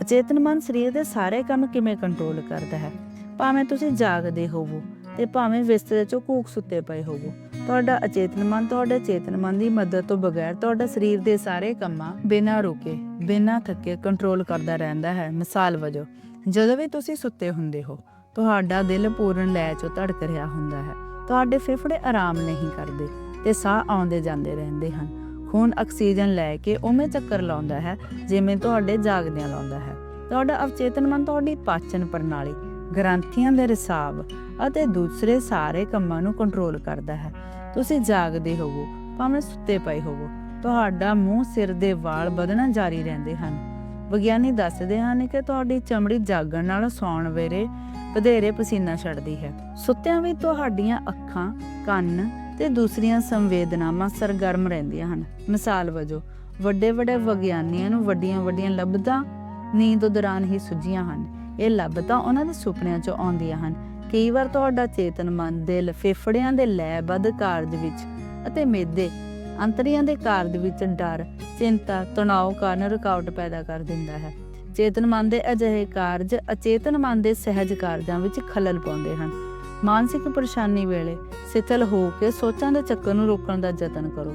ਅਚੇਤਨ ਮਨ ਸਰੀਰ ਦੇ ਸਾਰੇ ਕੰਮ ਕਿਵੇਂ ਕੰਟਰੋਲ ਕਰਦਾ ਹੈ? ਭਾਵੇਂ ਤੁਸੀਂ ਜਾਗਦੇ ਹੋਵੋ ਤੇ ਭਾਵੇਂ ਬਿਸਤਰੇ 'ਚੋਂ ਕੂਕ ਸੁੱਤੇ ਪਏ ਹੋਵੋ, ਤੁਹਾਡਾ ਅਚੇਤਨ ਮਨ ਤੁਹਾਡੇ ਚੇਤਨ ਮਨ ਦੀ ਮਦਦ ਤੋਂ ਬਗੈਰ ਤੁਹਾਡਾ ਸਰੀਰ ਦੇ ਸਾਰੇ ਕੰਮਾਂ ਬਿਨਾਂ ਰੁਕੇ, ਬਿਨਾਂ ਥੱਕੇ ਕੰਟਰੋਲ ਕਰਦਾ ਰਹਿੰਦਾ ਹੈ। ਮਿਸਾਲ ਵਜੋਂ, ਜਦੋਂ ਵੀ ਤੁਸੀਂ ਸੁੱਤੇ ਹੁੰਦੇ ਹੋ, ਤੁਹਾਡਾ ਦਿਲ ਪੂਰਨ ਲੈ 'ਚੋਂ ਧੜਕ ਰਿਹਾ ਹੁੰਦਾ ਹੈ। ਤੁਹਾਡੇ ਫੇਫੜੇ ਆਰਾਮ ਨਹੀਂ ਕਰਦੇ ਤੇ ਸਾਹ ਆਉਂਦੇ ਜਾਂਦੇ ਰਹਿੰਦੇ ਹਨ। ਖੂਨ ਆਕਸੀਜਨ ਲੈ ਕੇ ਉਵੇਂ ਚੱਕਰ ਲਾਉਂਦਾ ਹੈ ਜਿਵੇਂ ਤੁਹਾਡੇ ਜਾਗਦਿਆਂ ਲਾਉਂਦਾ ਹੈ। ਤੁਹਾਡਾ ਅਵਚੇਤਨ ਮਨ ਤੁਹਾਡੀ ਪਾਚਨ ਪ੍ਰਣਾਲੀ ਗ੍ਰੰਥੀਆਂ ਦੇ ਰਿਸਾਵ ਅਤੇ ਦੂਸਰੇ ਸਾਰੇ ਕੰਮਾਂ ਨੂੰ ਕੰਟਰੋਲ ਕਰਦਾ ਹੈ। ਤੁਸੀਂ ਜਾਗਦੇ ਹੋਵੋ, ਭਾਵੇਂ ਸੁੱਤੇ ਪਏ ਹੋਵੋ। ਤੁਹਾਡਾ ਮੂੰਹ ਸਿਰ ਦੇ ਵਾਲ ਵਧਣਾ ਜਾਰੀ ਰਹਿੰਦੇ ਹਨ। ਵਿਗਿਆਨੀ ਦੱਸਦੇ ਹਨ ਕਿ ਤੁਹਾਡੀ ਚਮੜੀ ਜਾਗਣ ਨਾਲ ਸੌਣ ਵੇਲੇ ਵਧੇਰੇ ਪਸੀਨਾ ਛੱਡਦੀ ਹੈ। ਸੁੱਤਿਆਂ ਵੀ ਤੁਹਾਡੀਆਂ ਅੱਖਾਂ, ਕੰਨ ਤੇ ਦੂਸਰੀਆਂ ਸੰਵੇਦਨਾਵਾਂ ਸਰਗਰਮ ਰਹਿੰਦੀਆਂ ਹਨ। ਮਿਸਾਲ ਵਜੋਂ ਵੱਡੇ ਵੱਡੇ ਵਿਗਿਆਨੀਆਂ ਨੂੰ ਵੱਡੀਆਂ ਵੱਡੀਆਂ ਲੱਭਦਾ ਨੀਂਦ ਦੌਰਾਨ ਹੀ ਸੁੱਝੀਆਂ ਹਨ। ਇਹ ਲੱਭਤਾਂ ਉਹਨਾਂ ਦੇ ਸੁਪਨਿਆਂ 'ਚੋਂ ਆਉਂਦੀਆਂ ਹਨ। ਕਈ ਵਾਰ ਤੁਹਾਡਾ ਚੇਤਨ ਮਨ, ਦਿਲ, ਫੇਫੜਿਆਂ ਦੇ ਲੈਬੱਧ ਕਾਰਜ ਵਿੱਚ ਅਤੇ ਮੇਦੇ, ਅੰਤਰੀਆਂ ਦੇ ਕਾਰਜ ਵਿੱਚ ਡਰ, ਚਿੰਤਾ ਤਣਾਅ ਕਾਰਨ ਰੁਕਾਵਟ ਪੈਦਾ ਕਰ ਦਿੰਦਾ ਹੈ। ਚੇਤਨ ਮਨ ਦੇ ਅਜਿਹੇ ਕਾਰਜ ਅਚੇਤਨ ਮਨ ਦੇ ਸਹਿਜ ਕਾਰਜਾਂ ਵਿੱਚ ਖਲਲ ਪਾਉਂਦੇ ਹਨ। ਮਾਨਸਿਕ ਪਰੇਸ਼ਾਨੀ ਵੇਲੇ ਸਿਥਲ ਹੋ ਕੇ ਸੋਚਾਂ ਦੇ ਚੱਕਰ ਨੂੰ ਰੋਕਣ ਦਾ ਯਤਨ ਕਰੋ।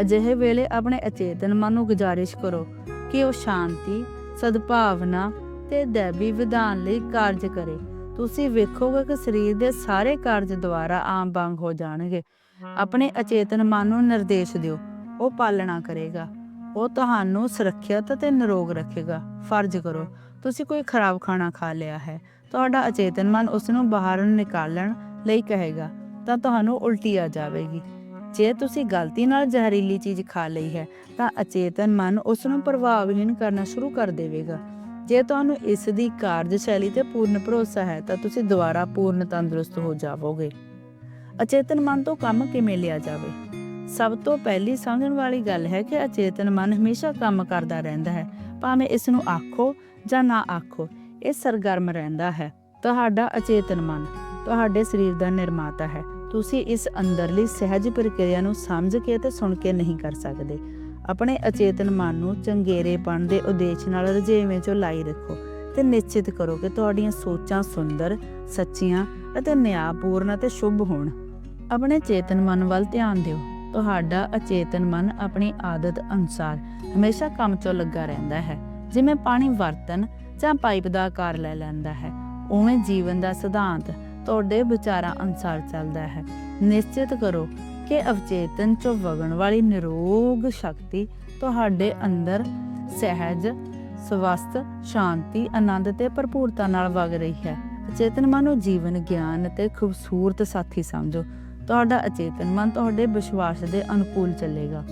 ਅਜਿਹੇ ਵੇਲੇ ਆਪਣੇ ਅਚੇਤਨ ਮਨ ਨੂੰ ਗੁਜ਼ਾਰਿਸ਼ ਕਰੋ ਕਿ ਉਹ ਸ਼ਾਂਤੀ, ਸਦਭਾਵਨਾ ਤੇ ਦੈਵੀ ਵਿਧਾਨ ਲਈ ਕਾਰਜ ਕਰੇ। ਤੁਸੀਂ ਵੇਖੋਗੇ ਕਿ ਸਰੀਰ ਦੇ ਸਾਰੇ ਕਾਰਜ ਦੁਆਰਾ ਆਮ ਵਾਂਗ ਹੋ ਜਾਣਗੇ। ਆਪਣੇ ਅਚੇਤਨ ਮਨ ਨੂੰ ਨਿਰਦੇਸ਼ ਦਿਓ, ਉਹ ਪਾਲਣਾ ਕਰੇਗਾ। ਉਹ ਤੁਹਾਨੂੰ ਸੁਰੱਖਿਅਤ ਤੇ ਨਿਰੋਗ ਰੱਖੇਗਾ। ਫਰਜ਼ ਕਰੋ, ਤੁਸੀਂ ਕੋਈ ਖਰਾਬ ਖਾਣਾ ਖਾ ਲਿਆ ਹੈ। ਤੁਹਾਡਾ ਅਚੇਤਨ ਮਨ ਉਸ ਨੂੰ ਬਾਹਰ ਨਿਕਾਲਣ ਲਈ ਕਹੇਗਾ, ਤਾਂ ਤੁਹਾਨੂੰ ਉਲਟੀ ਆ ਜਾਵੇਗੀ। ਜੇ ਤੁਸੀਂ ਗਲਤੀ ਨਾਲ ਜ਼ਹਿਰੀਲੀ ਚੀਜ਼ ਖਾ ਲਈ ਹੈ, ਤਾਂ ਅਚੇਤਨ ਮਨ ਉਸ ਨੂੰ ਪ੍ਰਭਾਵਹੀਣ ਕਰਨਾ ਸ਼ੁਰੂ ਕਰ ਦੇਵੇਗਾ। ਜੇ ਤੁਹਾਨੂੰ ਇਸ ਦੀ ਕਾਰਜਸ਼ੈਲੀ ਤੇ ਪੂਰਨ ਭਰੋਸਾ ਹੈ, ਤਾਂ ਤੁਸੀਂ ਦੁਬਾਰਾ ਪੂਰਨ ਤੰਦਰੁਸਤ ਹੋ ਜਾਵੋਗੇ। ਅਚੇਤਨ ਮਨ ਤੋਂ ਕੰਮ ਕਿਵੇਂ ਲਿਆ ਜਾਵੇ? ਸਭ ਤੋਂ ਪਹਿਲੀ ਸਮਝਣ ਵਾਲੀ ਗੱਲ ਹੈ ਕਿ ਅਚੇਤਨ ਮਨ ਹਮੇਸ਼ਾ ਕੰਮ ਕਰਦਾ ਰਹਿੰਦਾ ਹੈ, ਭਾਵੇਂ ਇਸ ਨੂੰ ਆਖੋ ਜਾਂ ਨਾ ਆਖੋ, ਇਹ ਸਰਗਰਮ ਰਹਿੰਦਾ ਹੈ। ਤੁਹਾਡਾ ਅਚੇਤਨ ਮਨ, ਤੁਹਾਡੇ ਸਰੀਰ ਦਾ ਨਿਰਮਾਤਾ ਹੈ। ਤੁਸੀਂ ਇਸ ਅੰਦਰਲੀ ਸਹਿਜ ਪ੍ਰਕਿਰਿਆ ਨੂੰ ਸਮਝ ਕੇ ਤੇ ਸੁਣ ਕੇ ਨਹੀਂ ਕਰ ਸਕਦੇ। ਆਪਣੇ ਅਚੇਤਨ ਮਨ ਨੂੰ ਚੰਗੇਰੇਪਣ ਦੇ ਉਦੇਸ਼ ਨਾਲ ਰਜੇਵੇਂ ਚੋਂ ਲਾਈ ਰੱਖੋ ਤੇ ਨਿਸ਼ਚਿਤ ਕਰੋ ਕਿ ਤੁਹਾਡੀਆਂ ਸੋਚਾਂ ਸੁੰਦਰ, ਸੱਚੀਆਂ ਅਤੇ ਨਿਆਂਪੂਰਨ ਅਤੇ ਸ਼ੁਭ ਹੋਣ। ਆਪਣੇ ਚੇਤਨ ਮਨ ਵੱਲ ਧਿਆਨ ਦਿਓ। ਤੁਹਾਡਾ ਅਚੇਤਨ ਮਨ ਆਪਣੀ ਆਦਤ ਅਨੁਸਾਰ ਹਮੇਸ਼ਾ ਕੰਮ 'ਚੋਂ ਲੱਗਾ ਰਹਿੰਦਾ ਹੈ। ਜਿਵੇਂ ਪਾਣੀ ਵਰਤਨ ਜਾਂ ਪਾਈਪ ਦਾ ਆਕਾਰ ਲੈ ਲੈਂਦਾ ਹੈ, ਉਵੇਂ ਜੀਵਨ ਦਾ ਸਿਧਾਂਤ ਤੁਹਾਡੇ ਵਿਚਾਰਾਂ ਅਨੁਸਾਰ ਚੱਲਦਾ ਹੈ। ਨਿਸ਼ਚਿਤ ਕਰੋ ਕਿ ਅਵਚੇਤਨ 'ਚੋਂ ਵਗਣ ਵਾਲੀ ਨਿਰੋਗ ਸ਼ਕਤੀ ਤੁਹਾਡੇ ਅੰਦਰ ਸਹਿਜ, ਸਵਸਥ, ਸ਼ਾਂਤੀ, ਆਨੰਦ ਤੇ ਭਰਪੂਰਤਾ ਨਾਲ ਵਗ ਰਹੀ ਹੈ। ਅਚੇਤਨ ਮਨ ਨੂੰ ਜੀਵਨ, ਗਿਆਨ ਅਤੇ ਖੂਬਸੂਰਤ ਸਾਥੀ ਸਮਝੋ। ਤੁਹਾਡਾ ਅਚੇਤਨ ਮਨ ਤੁਹਾਡੇ ਵਿਸ਼ਵਾਸ ਦੇ ਅਨੁਕੂਲ ਚੱਲੇਗਾ।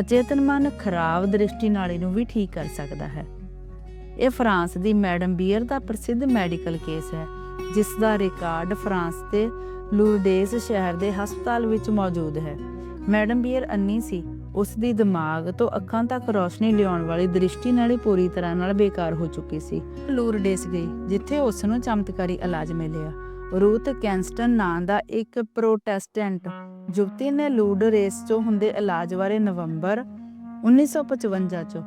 ਅਚੇਤਨ ਮਨ ਖਰਾਬ ਦ੍ਰਿਸ਼ਟੀ ਨਾਲੀ ਨੂੰ ਵੀ ਠੀਕ ਕਰ ਸਕਦਾ ਹੈ। ਇਹ ਫਰਾਂਸ ਦੀ ਮੈਡਮ ਬੀਅਰ ਦਾ ਪ੍ਰਸਿੱਧ ਮੈਡੀਕਲ ਕੇਸ ਹੈ, ਜਿਸ ਦਾ ਰਿਕਾਰਡ ਫਰਾਂਸ ਦੇ ਲੂਰਡੇਸ ਸ਼ਹਿਰ ਦੇ ਹਸਪਤਾਲ ਵਿੱਚ ਮੌਜੂਦ ਹੈ। ਮੈਡਮ ਬੀਅਰ ਅੰਨੀ ਸੀ। ਉਸ ਦੀ ਦਿਮਾਗ ਤੋਂ ਅੱਖਾਂ ਤੱਕ ਰੋਸ਼ਨੀ ਲਿਆਉਣ ਵਾਲੀ ਦ੍ਰਿਸ਼ਟੀ ਨਾਲੀ ਪੂਰੀ ਤਰ੍ਹਾਂ ਨਾਲ ਬੇਕਾਰ ਹੋ ਚੁੱਕੀ ਸੀ। ਲੂਰਡੇਸ ਗਈ, ਜਿੱਥੇ ਉਸ ਨੂੰ ਚਮਤਕਾਰੀ ਇਲਾਜ ਮਿਲਿਆ। ਰੂਥ ਕੈਂਸਟਨ ਨਾਂ ਦਾ ਇੱਕ ਪ੍ਰੋਟੈਸਟੈਂਟ ਯੁਵਤੀ ਨੇ ਲੂਰਡੇਸ 'ਚੋਂ ਹੁੰਦੇ ਇਲਾਜ ਬਾਰੇ ਨਵੰਬਰ 1955 'ਚ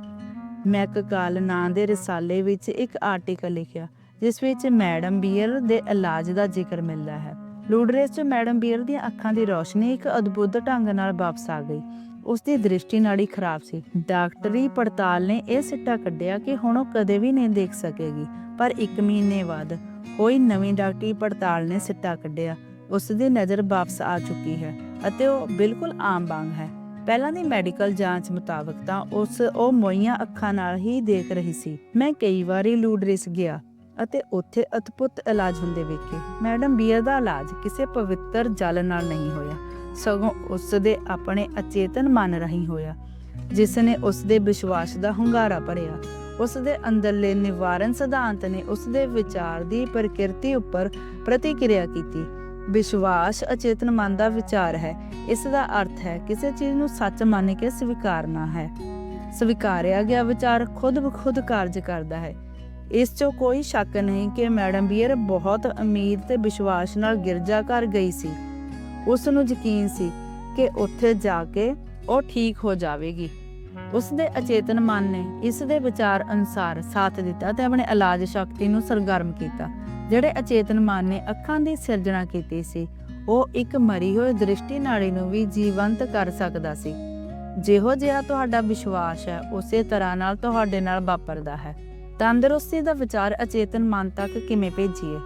ਮੈਕਕਾਲ ਨਾਂ ਦੇ ਰਸਾਲੇ ਵਿੱਚ ਇੱਕ ਆਰਟੀਕਲ ਲਿਖਿਆ, ਜਿਸ ਵਿੱਚ ਮੈਡਮ ਬੀਅਰ ਦੇ ਇਲਾਜ ਦਾ ਜ਼ਿਕਰ ਮਿਲਦਾ ਹੈ। ਲੂਡਰੇਸ 'ਚ ਮੈਡਮ ਬੀਅਰ ਦੀਆਂ ਅੱਖਾਂ ਦੀ ਰੋਸ਼ਨੀ ਇੱਕ ਅਦਭੁਤ ਢੰਗ ਨਾਲ ਵਾਪਸ ਆ ਗਈ। ਉਸ ਦੀ ਦ੍ਰਿਸ਼ਟੀ ਨਾੜੀ ਖਰਾਬ ਸੀ। ਡਾਕਟਰੀ ਪੜਤਾਲ ਨੇ ਇਹ ਸਿੱਟਾ ਕੱਢਿਆ ਕਿ ਹੁਣ ਉਹ ਕਦੇ ਵੀ ਨਹੀਂ ਦੇਖ ਸਕੇਗੀ, ਪਰ 1 ਮਹੀਨੇ ਬਾਅਦ ਹੋਈ ਨਵੀਂ ਡਾਕਟਰੀ ਪੜਤਾਲ ਨੇ ਸਿੱਟਾ ਕੱਢਿਆ। ਉਸ ਦੀ ਨਜ਼ਰ ਵਾਪਸ ਆ ਚੁੱਕੀ ਹੈ ਅਤੇ ਉਹ ਬਿਲਕੁਲ ਆਮ ਵਾਂਗ ਹੈ। ਪਹਿਲਾਂ ਦੀ ਮੈਡੀਕਲ ਜਾਂਚ ਮੁਤਾਬਕ ਤਾਂ ਉਸ ਉਹ ਮੋਈਆਂ ਅੱਖਾਂ ਨਾਲ ਹੀ ਦੇਖ ਰਹੀ ਸੀ। ਮੈਂ ਕਈ ਵਾਰੀ ਲੂਡਰਿਸ ਗਿਆ ਅਤੇ ਉੱਥੇ ਅਦਭੁਤ ਇਲਾਜ ਹੁੰਦੇ ਵੇਖੇ। ਮੈਡਮ, ਬੀਅਰ ਦਾ ਇਲਾਜ ਕਿਸੇ ਪਵਿੱਤਰ ਜਲ ਨਾਲ ਨਹੀਂ ਹੋਇਆ। ਸਗੋਂ ਉਸ ਦੇ ਆਪਣੇ ਅਚੇਤਨ ਮਨ ਰਾਹੀਂ ਹੋਇਆ, ਜਿਸ ਨੇ ਉਸ ਦੇ ਵਿਸ਼ਵਾਸ ਦਾ ਹੁੰਗਾਰਾ ਭਰਿਆ। ਉਸ ਦੇ ਅੰਦਰਲੇ ਨਿਵਾਰਨ ਸਿਧਾਂਤ ਨੇ ਉਸ ਦੇ ਵਿਚਾਰ ਦੀ ਪ੍ਰਕਿਰਤੀ ਉੱਪਰ ਪ੍ਰਤੀਕਿਰਿਆ ਕੀਤੀ। ਵਿਸ਼ਵਾਸ ਅਚੇਤਨ ਮਨ ਦਾ ਵਿਚਾਰ ਹੈ। ਇਸ ਦਾ ਅਰਥ ਹੈ, ਕਿਸੇ ਚੀਜ਼ ਨੂੰ ਸੱਚ ਮੰਨ ਕੇ ਸਵੀਕਾਰਨਾ ਹੈ। ਸਵੀਕਾਰਿਆ ਗਿਆ ਵਿਚਾਰ ਖੁਦ ਬਖੁਦ ਕਾਰਜ ਕਰਦਾ ਹੈ। ਇਸ 'ਚੋਂ ਕੋਈ ਸ਼ੱਕ ਨਹੀਂ ਕਿ ਮੈਡਮ ਬੀਅਰ ਬਹੁਤ ਅਮੀਰ ਤੇ ਵਿਸ਼ਵਾਸ ਨਾਲ ਗਿਰਜਾ ਘਰ ਗਈ ਸੀ। ਉਸ ਨੂੰ ਯਕੀਨ ਸੀ ਕਿ ਉੱਥੇ ਜਾ ਕੇ ਉਹ ਠੀਕ ਹੋ ਜਾਵੇਗੀ। ਉਸ ਦੇ ਅਚੇਤਨ ਮਨ ਨੇ ਇਸ ਦੇ ਵਿਚਾਰ ਅਨੁਸਾਰ ਸਾਥ ਦਿੱਤਾ ਤੇ ਆਪਣੇ ਇਲਾਜ ਸ਼ਕਤੀ ਨੂੰ ਸਰਗਰਮ ਕੀਤਾ, ਜਿਹੜੇ ਅਚੇਤਨ ਮਨ ਨੇ ਅੱਖਾਂ ਦੀ ਸਿਰਜਣਾ ਕੀਤੀ ਸੀ, ਉਹ ਇੱਕ ਮਰੀ ਹੋਈ ਦ੍ਰਿਸ਼ਟੀ ਨਾੜੀ ਨੂੰ ਵੀ ਜੀਵੰਤ ਕਰ ਸਕਦਾ ਸੀ। ਜਿਹੋ ਜਿਹਾ ਤੁਹਾਡਾ ਵਿਸ਼ਵਾਸ ਹੈ, ਉਸੇ ਤਰ੍ਹਾਂ ਨਾਲ ਤੁਹਾਡੇ ਨਾਲ ਵਾਪਰਦਾ ਹੈ। ਤੰਦਰੁਸਤੀ ਦਾ ਵਿਚਾਰ ਅਚੇਤਨ ਮਨ ਤੱਕ ਕਿਵੇਂ ਭੇਜੀਏ?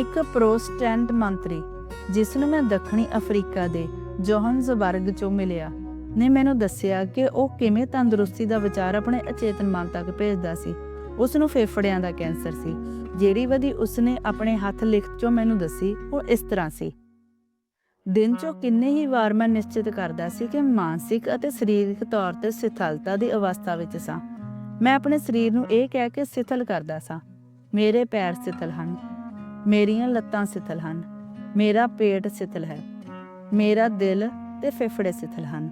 ਇੱਕ ਪ੍ਰੋਸਟੈਂਟ ਮੰਤਰੀ, ਜਿਸ ਨੂੰ ਮੈਂ ਦੱਖਣੀ ਅਫਰੀਕਾ ਦੇ ਜੋਹਨਸਬਰਗ ਚੋਂ ਮਿਲਿਆ, ਨੇ ਮੈਨੂੰ ਦੱਸਿਆ ਕਿ ਉਹ ਕਿਵੇਂ ਤੰਦਰੁਸਤੀ ਦਾ ਵਿਚਾਰ ਆਪਣੇ ਅਚੇਤਨ ਮਨ ਤੱਕ ਭੇਜਦਾ ਸੀ। ਉਸ ਨੂੰ ਫੇਫੜਿਆਂ ਦਾ ਕੈਂਸਰ ਸੀ। ਜਿਹੜੀ ਵਧੀ ਉਸਨੇ ਆਪਣੇ ਹੱਥ ਲਿਖਤ ਚੋਂ ਮੈਨੂੰ ਦੱਸੀ, ਉਹ ਇਸ ਤਰ੍ਹਾਂ ਸੀ। ਦਿਨ ਚੋਂ ਕਿੰਨੇ ਹੀ ਵਾਰ ਮੈਂ ਨਿਸ਼ਚਿਤ ਕਰਦਾ ਸੀ ਕਿ ਮਾਨਸਿਕ ਅਤੇ ਸਰੀਰਕ ਤੌਰ ਤੇ ਸਿਥਲਤਾ ਦੀ ਅਵਸਥਾ ਵਿੱਚ ਸਾਂ। ਮੈਂ ਆਪਣੇ ਸਰੀਰ ਨੂੰ ਇਹ ਕਹਿ ਕੇ ਸਿਥਲ ਕਰਦਾ ਸਾਂ। ਮੇਰੇ ਪੈਰ ਸਿਥਲ ਹਨ, ਮੇਰੀਆਂ ਲੱਤਾਂ ਸਿਥਲ ਹਨ, ਮੇਰਾ ਪੇਟ ਸਿਥਲ ਹੈ, ਮੇਰਾ ਦਿਲ ਤੇ ਫੇਫੜੇ ਸਿਥਲ ਹਨ,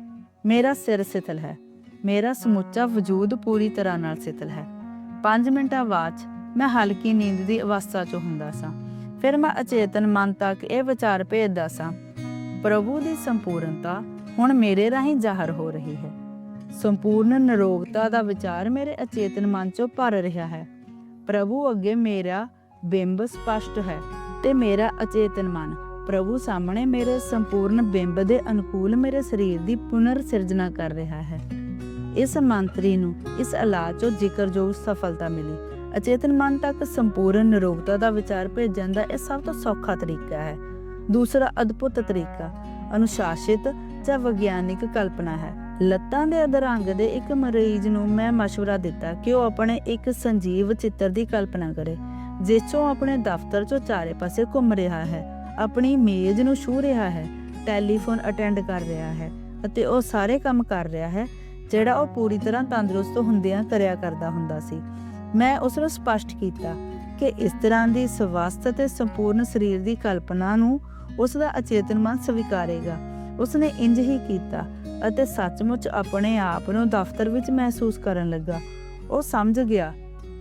ਮੇਰਾ ਸਿਰ ਸਿਥਲ ਹੈ, ਮੇਰਾ ਸਮੁੱਚਾ ਵਜੂਦ ਪੂਰੀ ਤਰ੍ਹਾਂ ਨਾਲ ਸਿਥਲ ਹੈ। 5 ਮਿੰਟਾਂ ਬਾਅਦ 'ਚ ਮੈਂ ਹਲਕੀ ਨੀਂਦ ਦੀ ਅਵਸਥਾ 'ਚ ਹੁੰਦਾ ਸਾਂ। ਫਿਰ ਮੈਂ ਅਚੇਤਨ ਮਨ ਤੱਕ ਇਹ ਵਿਚਾਰ ਭੇਜਦਾ ਸਾਂ, ਪ੍ਰਭੂ ਦੀ ਸੰਪੂਰਨਤਾ ਹੁਣ ਮੇਰੇ ਰਾਹੀਂ ਜ਼ਾਹਰ ਹੋ ਰਹੀ ਹੈ। ਸੰਪੂਰਨ ਨਿਰੋਗਤਾ ਦਾ ਵਿਚਾਰ ਮੇਰੇ ਅਚੇਤਨ ਮਨ 'ਚੋਂ ਭਰ ਰਿਹਾ ਹੈ। ਪ੍ਰਭੂ ਅੱਗੇ ਮੇਰਾ ਬਿੰਬ ਸਪਸ਼ਟ ਹੈ ਤੇ ਮੇਰਾ ਅਚੇਤਨ ਮਨ। ਪ੍ਰਭੂ ਸਾਹਮਣੇ ਮੇਰੇ ਸੰਪੂਰਨ ਬਿੰਬ ਦੇ ਅਨੁਕੂਲ ਮੇਰੇ ਸਰੀਰ ਦੀ ਪੁਨਰ ਸਿਰਜਣਾ ਕਰ ਰਿਹਾ ਹੈ। ਇਸ ਮੰਤਰੀ ਨੂੰ, ਇਸ ਇਲਾਜ 'ਚੋਂ ਜ਼ਿਕਰਯੋਗ ਸਫਲਤਾ ਮਿਲੀ। ਅਚੇਤਨ ਮਨ ਤੱਕ ਸੰਪੂਰਨ ਨਿਰੋਗਤਾ ਦਾ ਵਿਚਾਰ ਭੇਜਣ ਦਾ ਇਹ ਸਭ ਤੋਂ ਸੌਖਾ ਤਰੀਕਾ ਹੈ। ਦੂਸਰਾ ਅਦਭੁਤ ਤਰੀਕਾ, ਅਨੁਸ਼ਾਸਿਤ ਜਾਂ ਵਿਗਿਆਨਿਕ ਕਲਪਨਾ ਹੈ। ਲੱਤਾਂ ਦੇ ਅਧਰੰਗ ਦੇ ਇੱਕ ਮਰੀਜ਼ ਨੂੰ ਮੈਂ مشਵਰਾ ਦਿੱਤਾ ਕਿ ਉਹ ਆਪਣੇ ਇੱਕ ਸੰਜੀਵ ਚਿੱਤਰ ਦੀ ਕਲਪਨਾ ਕਰੇ, ਜਿਸ ਤੋਂ ਆਪਣੇ ਦਫ਼ਤਰ 'ਚੋਂ ਚਾਰੇ ਪਾਸੇ ਘੁੰਮ ਰਿਹਾ ਹੈ, ਆਪਣੀ ਮੇਜ਼ ਨੂੰ ਛੂ ਰਿਹਾ ਹੈ, ਟੈਲੀਫੋਨ ਅਟੈਂਡ ਕਰ ਰਿਹਾ ਹੈ ਅਤੇ ਉਹ ਸਾਰੇ ਕੰਮ ਕਰ ਰਿਹਾ ਹੈ, ਜਿਹੜਾ ਉਹ ਪੂਰੀ ਤਰ੍ਹਾਂ ਤੰਦਰੁਸਤ ਹੁੰਦਿਆਂ ਕਰਿਆ ਕਰਦਾ ਹੁੰਦਾ ਸੀ। ਮੈਂ ਉਸ ਨੂੰ ਸਪਸ਼ਟ ਕੀਤਾ ਕਿ ਇਸ ਤਰ੍ਹਾਂ ਦੀ ਸਵਸਥ ਤੇ ਸੰਪੂਰਨ ਸਰੀਰ ਦੀ ਕਲਪਨਾ ਨੂੰ ਉਸ ਦਾ ਅਚੇਤਨ ਮਨ ਸਵੀਕਾਰੇਗਾ ਉਸਨੇ ਇੰਜ ਹੀ ਕੀਤਾ ਅਤੇ ਸੱਚਮੁੱਚ ਆਪਣੇ ਆਪ ਨੂੰ ਦਫ਼ਤਰ ਵਿੱਚ ਮਹਿਸੂਸ ਕਰਨ ਲੱਗਾ। ਉਹ ਸਮਝ ਗਿਆ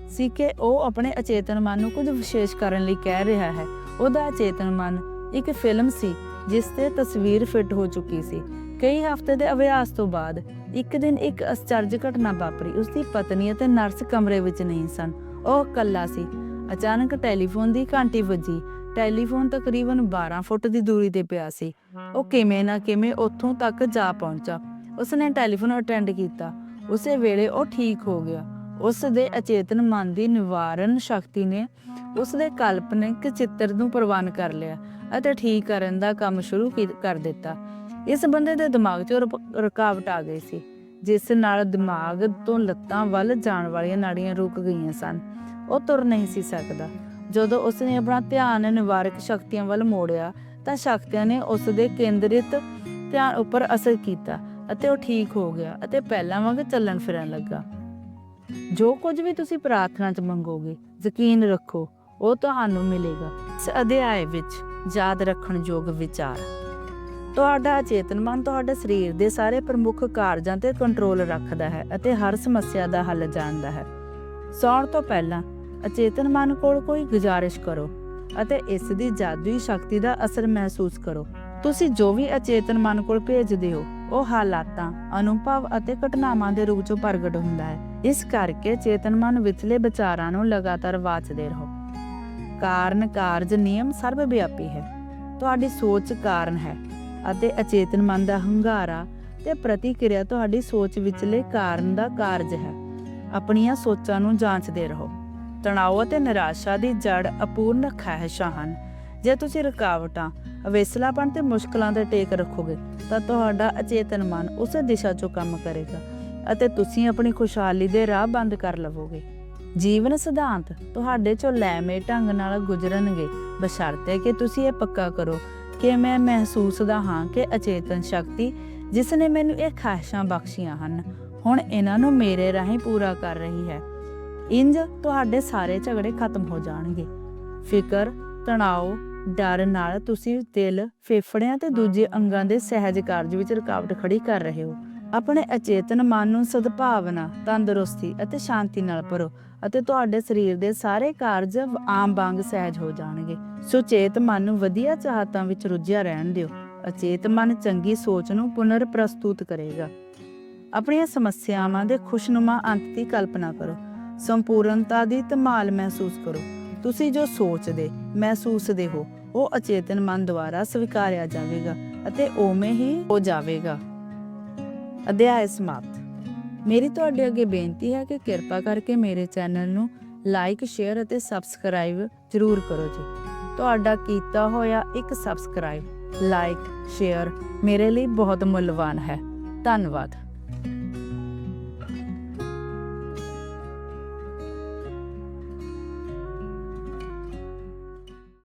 ਸੀ ਕਿ ਉਹ ਆਪਣੇ ਅਚੇਤਨ ਮਨ ਨੂੰ ਕੁਝ ਵਿਸ਼ੇਸ਼ ਕਰਨ ਲਈ ਕਹਿ ਰਿਹਾ ਹੈ। ਉਹਦਾ ਅਚੇਤਨ ਮਨ ਇੱਕ ਫਿਲਮ ਸੀ, ਜਿਸ ਤੇ ਤਸਵੀਰ ਫਿੱਟ ਹੋ ਚੁੱਕੀ ਸੀ। ਕਈ ਹਫ਼ਤੇ ਦੇ ਅਭਿਆਸ ਤੋਂ ਬਾਅਦ ਇੱਕ ਦਿਨ ਇੱਕ ਅਸਚਰਜ ਘਟਨਾ ਵਾਪਰੀ। ਉਸ ਦੀ ਪਤਨੀ ਅਤੇ ਨਰਸ ਕਮਰੇ ਵਿੱਚ ਨਹੀਂ ਸਨ। ਉਹ ਇਕੱਲਾ ਸੀ। ਅਚਾਨਕ ਟੈਲੀਫੋਨ ਦੀ ਘੰਟੀ ਵੱਜੀ। ਟੈਲੀਫੋਨ ਤਕਰੀਬਨ 12 ਫੁੱਟ ਦੀ ਦੂਰੀ ਤੇ ਪਿਆ ਸੀ। ਉਹ ਕਿਵੇਂ ਨਾ ਕਿਵੇਂ ਉੱਥੋਂ ਤੱਕ ਜਾ ਪਹੁੰਚਾ। ਉਸਨੇ ਟੈਲੀਫੋਨ ਅਟੈਂਡ ਕੀਤਾ। ਉਸੇ ਵੇਲੇ ਉਹ ਠੀਕ ਹੋ ਗਿਆ। ਉਸ ਦੇ ਅਚੇਤਨ ਮਨ ਦੀ ਨਿਵਾਰਨ ਸ਼ਕਤੀ ਨੇ ਉਸ ਦੇ ਕਾਲਪਨਿਕ ਚਿੱਤਰ ਨੂੰ ਪ੍ਰਵਾਨ ਕਰ ਲਿਆ ਅਤੇ ਠੀਕ ਕਰਨ ਦਾ ਕੰਮ ਸ਼ੁਰੂ ਕਰ ਦਿੱਤਾ। ਇਸ ਬੰਦੇ ਦੇ ਦਿਮਾਗ 'ਚ ਰੁਪ- ਰੁਕਾਵਟ ਆ ਗਈ ਸੀ, ਜਿਸ ਨਾਲ ਦਿਮਾਗ ਤੋਂ ਲੱਤਾਂ ਵੱਲ ਜਾਣ ਵਾਲੀਆਂ ਨਾੜੀਆਂ ਰੁਕ ਗਈਆਂ ਸਨ। ਉਹ ਤੁਰ ਨਹੀਂ ਸੀ ਸਕਦਾ। ਜਦੋਂ ਉਸਨੇ ਆਪਣਾ ਧਿਆਨ ਨਿਵਾਰਕ ਸ਼ਕਤੀਆਂ ਵੱਲ ਮੋੜਿਆ, ਤਾਂ ਸ਼ਕਤੀਆਂ ਨੇ ਉਸ ਦੇ ਕੇਂਦਰਿਤ ਧਿਆਨ ਉੱਪਰ ਅਸਰ ਕੀਤਾ ਅਤੇ ਉਹ ਠੀਕ ਹੋ ਗਿਆ ਅਤੇ ਪਹਿਲਾਂ ਵਾਂਗ ਚੱਲਣ ਫਿਰਨ ਲੱਗਾ। ਜੋ ਕੁਝ ਵੀ ਤੁਸੀਂ ਪ੍ਰਾਰਥਨਾ 'ਚ ਮੰਗੋਗੇ, ਯਕੀਨ ਰੱਖੋ, ਉਹ ਤੁਹਾਨੂੰ ਮਿਲੇਗਾ। ਇਸ ਅਧਿਆਇ ਵਿੱਚ ਯਾਦ ਰੱਖਣ ਯੋਗ ਵਿਚਾਰ। ਤੁਹਾਡਾ ਚੇਤਨ ਮਨ ਤੁਹਾਡੇ ਸਰੀਰ ਦੇ ਸਾਰੇ ਪ੍ਰਮੁੱਖ ਕਾਰਜਾਂ ਤੇ ਕੰਟਰੋਲ ਰੱਖਦਾ ਹੈ ਅਤੇ ਹਰ ਸਮੱਸਿਆ ਦਾ ਹੱਲ ਜਾਣਦਾ ਹੈ। ਸੌਣ ਤੋਂ ਪਹਿਲਾਂ ਅਚੇਤਨ ਮਨ ਕੋਲ ਕੋਈ ਗੁਜ਼ਾਰਿਸ਼ ਕਰੋ ਅਤੇ ਇਸ ਦੀ ਜਾਦੂਈ ਸ਼ਕਤੀ ਦਾ ਅਸਰ ਮਹਿਸੂਸ ਕਰੋ। ਤੁਸੀਂ ਜੋ ਵੀ ਅਚੇਤਨ ਮਨ ਕੋਲ ਭੇਜਦੇ ਹੋ, ਉਹ ਹਾਲਾਤਾਂ, ਅਨੁਭਵ ਅਤੇ ਘਟਨਾਵਾਂ ਦੇ ਰੂਪ 'ਚ ਪ੍ਰਗਟ ਹੁੰਦਾ ਹੈ। ਇਸ ਕਰਕੇ ਚੇਤਨ ਮਨ ਵਿਚਲੇ ਵਿਚਾਰਾਂ ਨੂੰ ਲਗਾਤਾਰ ਵਾਚਦੇ ਰਹੋ। ਕਾਰਨ, ਕਾਰਜ, ਨਿਯਮ ਸਰਵ ਵਿਆਪੀ ਹੈ। ਤੁਹਾਡੀ ਸੋਚ ਕਾਰਨ ਹੈ ਅਤੇ ਅਚੇਤਨ ਮਨ ਦਾ ਹੰਗਾਰਾ ਤੇ ਪ੍ਰਤੀਕਿਰਿਆ ਤੁਹਾਡੀ ਸੋਚ ਵਿਚਲੇ ਕਾਰਨ ਦਾ ਕਾਰਜ ਹੈ। ਆਪਣੀਆਂ ਸੋਚਾਂ ਨੂੰ ਜਾਂਚਦੇ ਰਹੋ। ਤਣਾਅ ਅਤੇ ਨਿਰਾਸ਼ਾ ਦੀ ਜੜ ਅਪੂਰਨ ਖਾਹਿਸ਼ਾਂ ਹਨ। ਜੇ ਤੁਸੀਂ ਰੁਕਾਵਟਾਂ, ਅਵੇਸਲਾਪਣ ਤੇ ਮੁਸ਼ਕਲਾਂ ਤੇ ਟੇਕ ਰੱਖੋਗੇ, ਤਾਂ ਤੁਹਾਡਾ ਅਚੇਤਨ ਮਨ ਉਸ ਦਿਸ਼ਾ 'ਚੋਂ ਕੰਮ ਕਰੇਗਾ ਅਤੇ ਤੁਸੀਂ ਆਪਣੀ ਖੁਸ਼ਹਾਲੀ ਦੇ ਰਾਹ ਬੰਦ ਕਰ ਲਵੋਗੇ। ਜੀਵਨ ਸਿਧਾਂਤ ਤੁਹਾਡੇ ਚੋਂ ਲੈਮੇ ਢੰਗ ਨਾਲ ਗੁਜ਼ਰਨਗੇ, ਬਸ਼ਰਤੇ ਕਿ ਤੁਸੀਂ ਇਹ ਪੱਕਾ ਕਰੋ ਕਿ ਮੈਂ ਮਹਿਸੂਸਦਾ ਹਾਂ ਕਿ ਅਚੇਤਨ ਸ਼ਕਤੀ, ਜਿਸ ਨੇ ਮੈਨੂੰ ਇਹ ਖਾਹਿਸ਼ਾਂ ਬਖਸ਼ੀਆਂ ਹਨ, ਹੁਣ ਇਹਨਾਂ ਨੂੰ ਮੇਰੇ ਰਾਹੀਂ ਪੂਰਾ ਕਰ ਰਹੀ ਹੈ। ਇੰਜ ਤੁਹਾਡੇ ਸਾਰੇ ਝਗੜੇ ਖਤਮ ਹੋ ਜਾਣਗੇ। ਫਿਕਰ ਤਣਾਅ ਡਰ ਨਾਲ ਤੁਸੀਂ ਦਿਲ ਫੇਫੜਿਆਂ ਤੇ ਦੂਜੇ ਅੰਗਾਂ ਦੇ ਸਹਿਜ ਕਾਰਜ ਵਿੱਚ ਰੁਕਾਵਟ ਖੜੀ ਕਰ ਰਹੇ ਹੋ। ਆਪਣੇ ਅਚੇਤਨ ਮਨ ਨੂੰ ਸਦਭਾਵਨਾ, ਤੰਦਰੁਸਤੀ ਅਤੇ ਸ਼ਾਂਤੀ ਨਾਲ ਭਰੋ ਅਤੇ ਤੁਹਾਡੇ ਸਰੀਰ ਦੇ ਸਾਰੇ ਕਾਰਜ ਆਮ ਵਾਂਗ ਸਹਿਜ ਹੋ ਜਾਣਗੇ। ਸੁਚੇਤ ਮਨ ਨੂੰ ਵਧੀਆ ਚਾਹਤਾਂ ਵਿੱਚ ਰੁੱਝਿਆ ਰਹਿਣ ਦਿਓ। ਅਚੇਤ ਮਨ ਚੰਗੀ ਸੋਚ ਨੂੰ ਪੁਨਰ ਪ੍ਰਸਤੁਤ ਕਰੇਗਾ। ਆਪਣੀਆਂ ਸਮੱਸਿਆਵਾਂ ਦੇ ਖੁਸ਼ਨੁਮਾ ਅੰਤ ਦੀ ਕਲਪਨਾ ਕਰੋ। ਸੰਪੂਰਨਤਾ ਦੀ ਧਮਾਲ ਮਹਿਸੂਸ ਕਰੋ। ਤੁਸੀਂ ਜੋ ਸੋਚਦੇ, ਮਹਿਸੂਸਦੇ ਹੋ, ਉਹ ਅਚੇਤਨ ਮਨ ਦੁਆਰਾ ਸਵੀਕਾਰਿਆ ਜਾਵੇਗਾ ਅਤੇ ਉਵੇਂ ਹੀ ਹੋ ਜਾਵੇਗਾ। ਅਧਿਆਇ ਸਮਾਪਤ। ਮੇਰੀ ਤੁਹਾਡੇ ਅੱਗੇ ਬੇਨਤੀ ਹੈ ਕਿ ਕਿਰਪਾ ਕਰਕੇ ਮੇਰੇ ਚੈਨਲ ਨੂੰ ਲਾਈਕ, ਸ਼ੇਅਰ ਅਤੇ ਸਬਸਕ੍ਰਾਈਬ ਜ਼ਰੂਰ ਕਰੋ ਜੀ। ਤੁਹਾਡਾ ਕੀਤਾ ਹੋਇਆ ਇੱਕ ਸਬਸਕ੍ਰਾਈਬ, ਲਾਈਕ, ਸ਼ੇਅਰ ਮੇਰੇ ਲਈ ਬਹੁਤ ਮੁੱਲਵਾਨ ਹੈ। ਧੰਨਵਾਦ।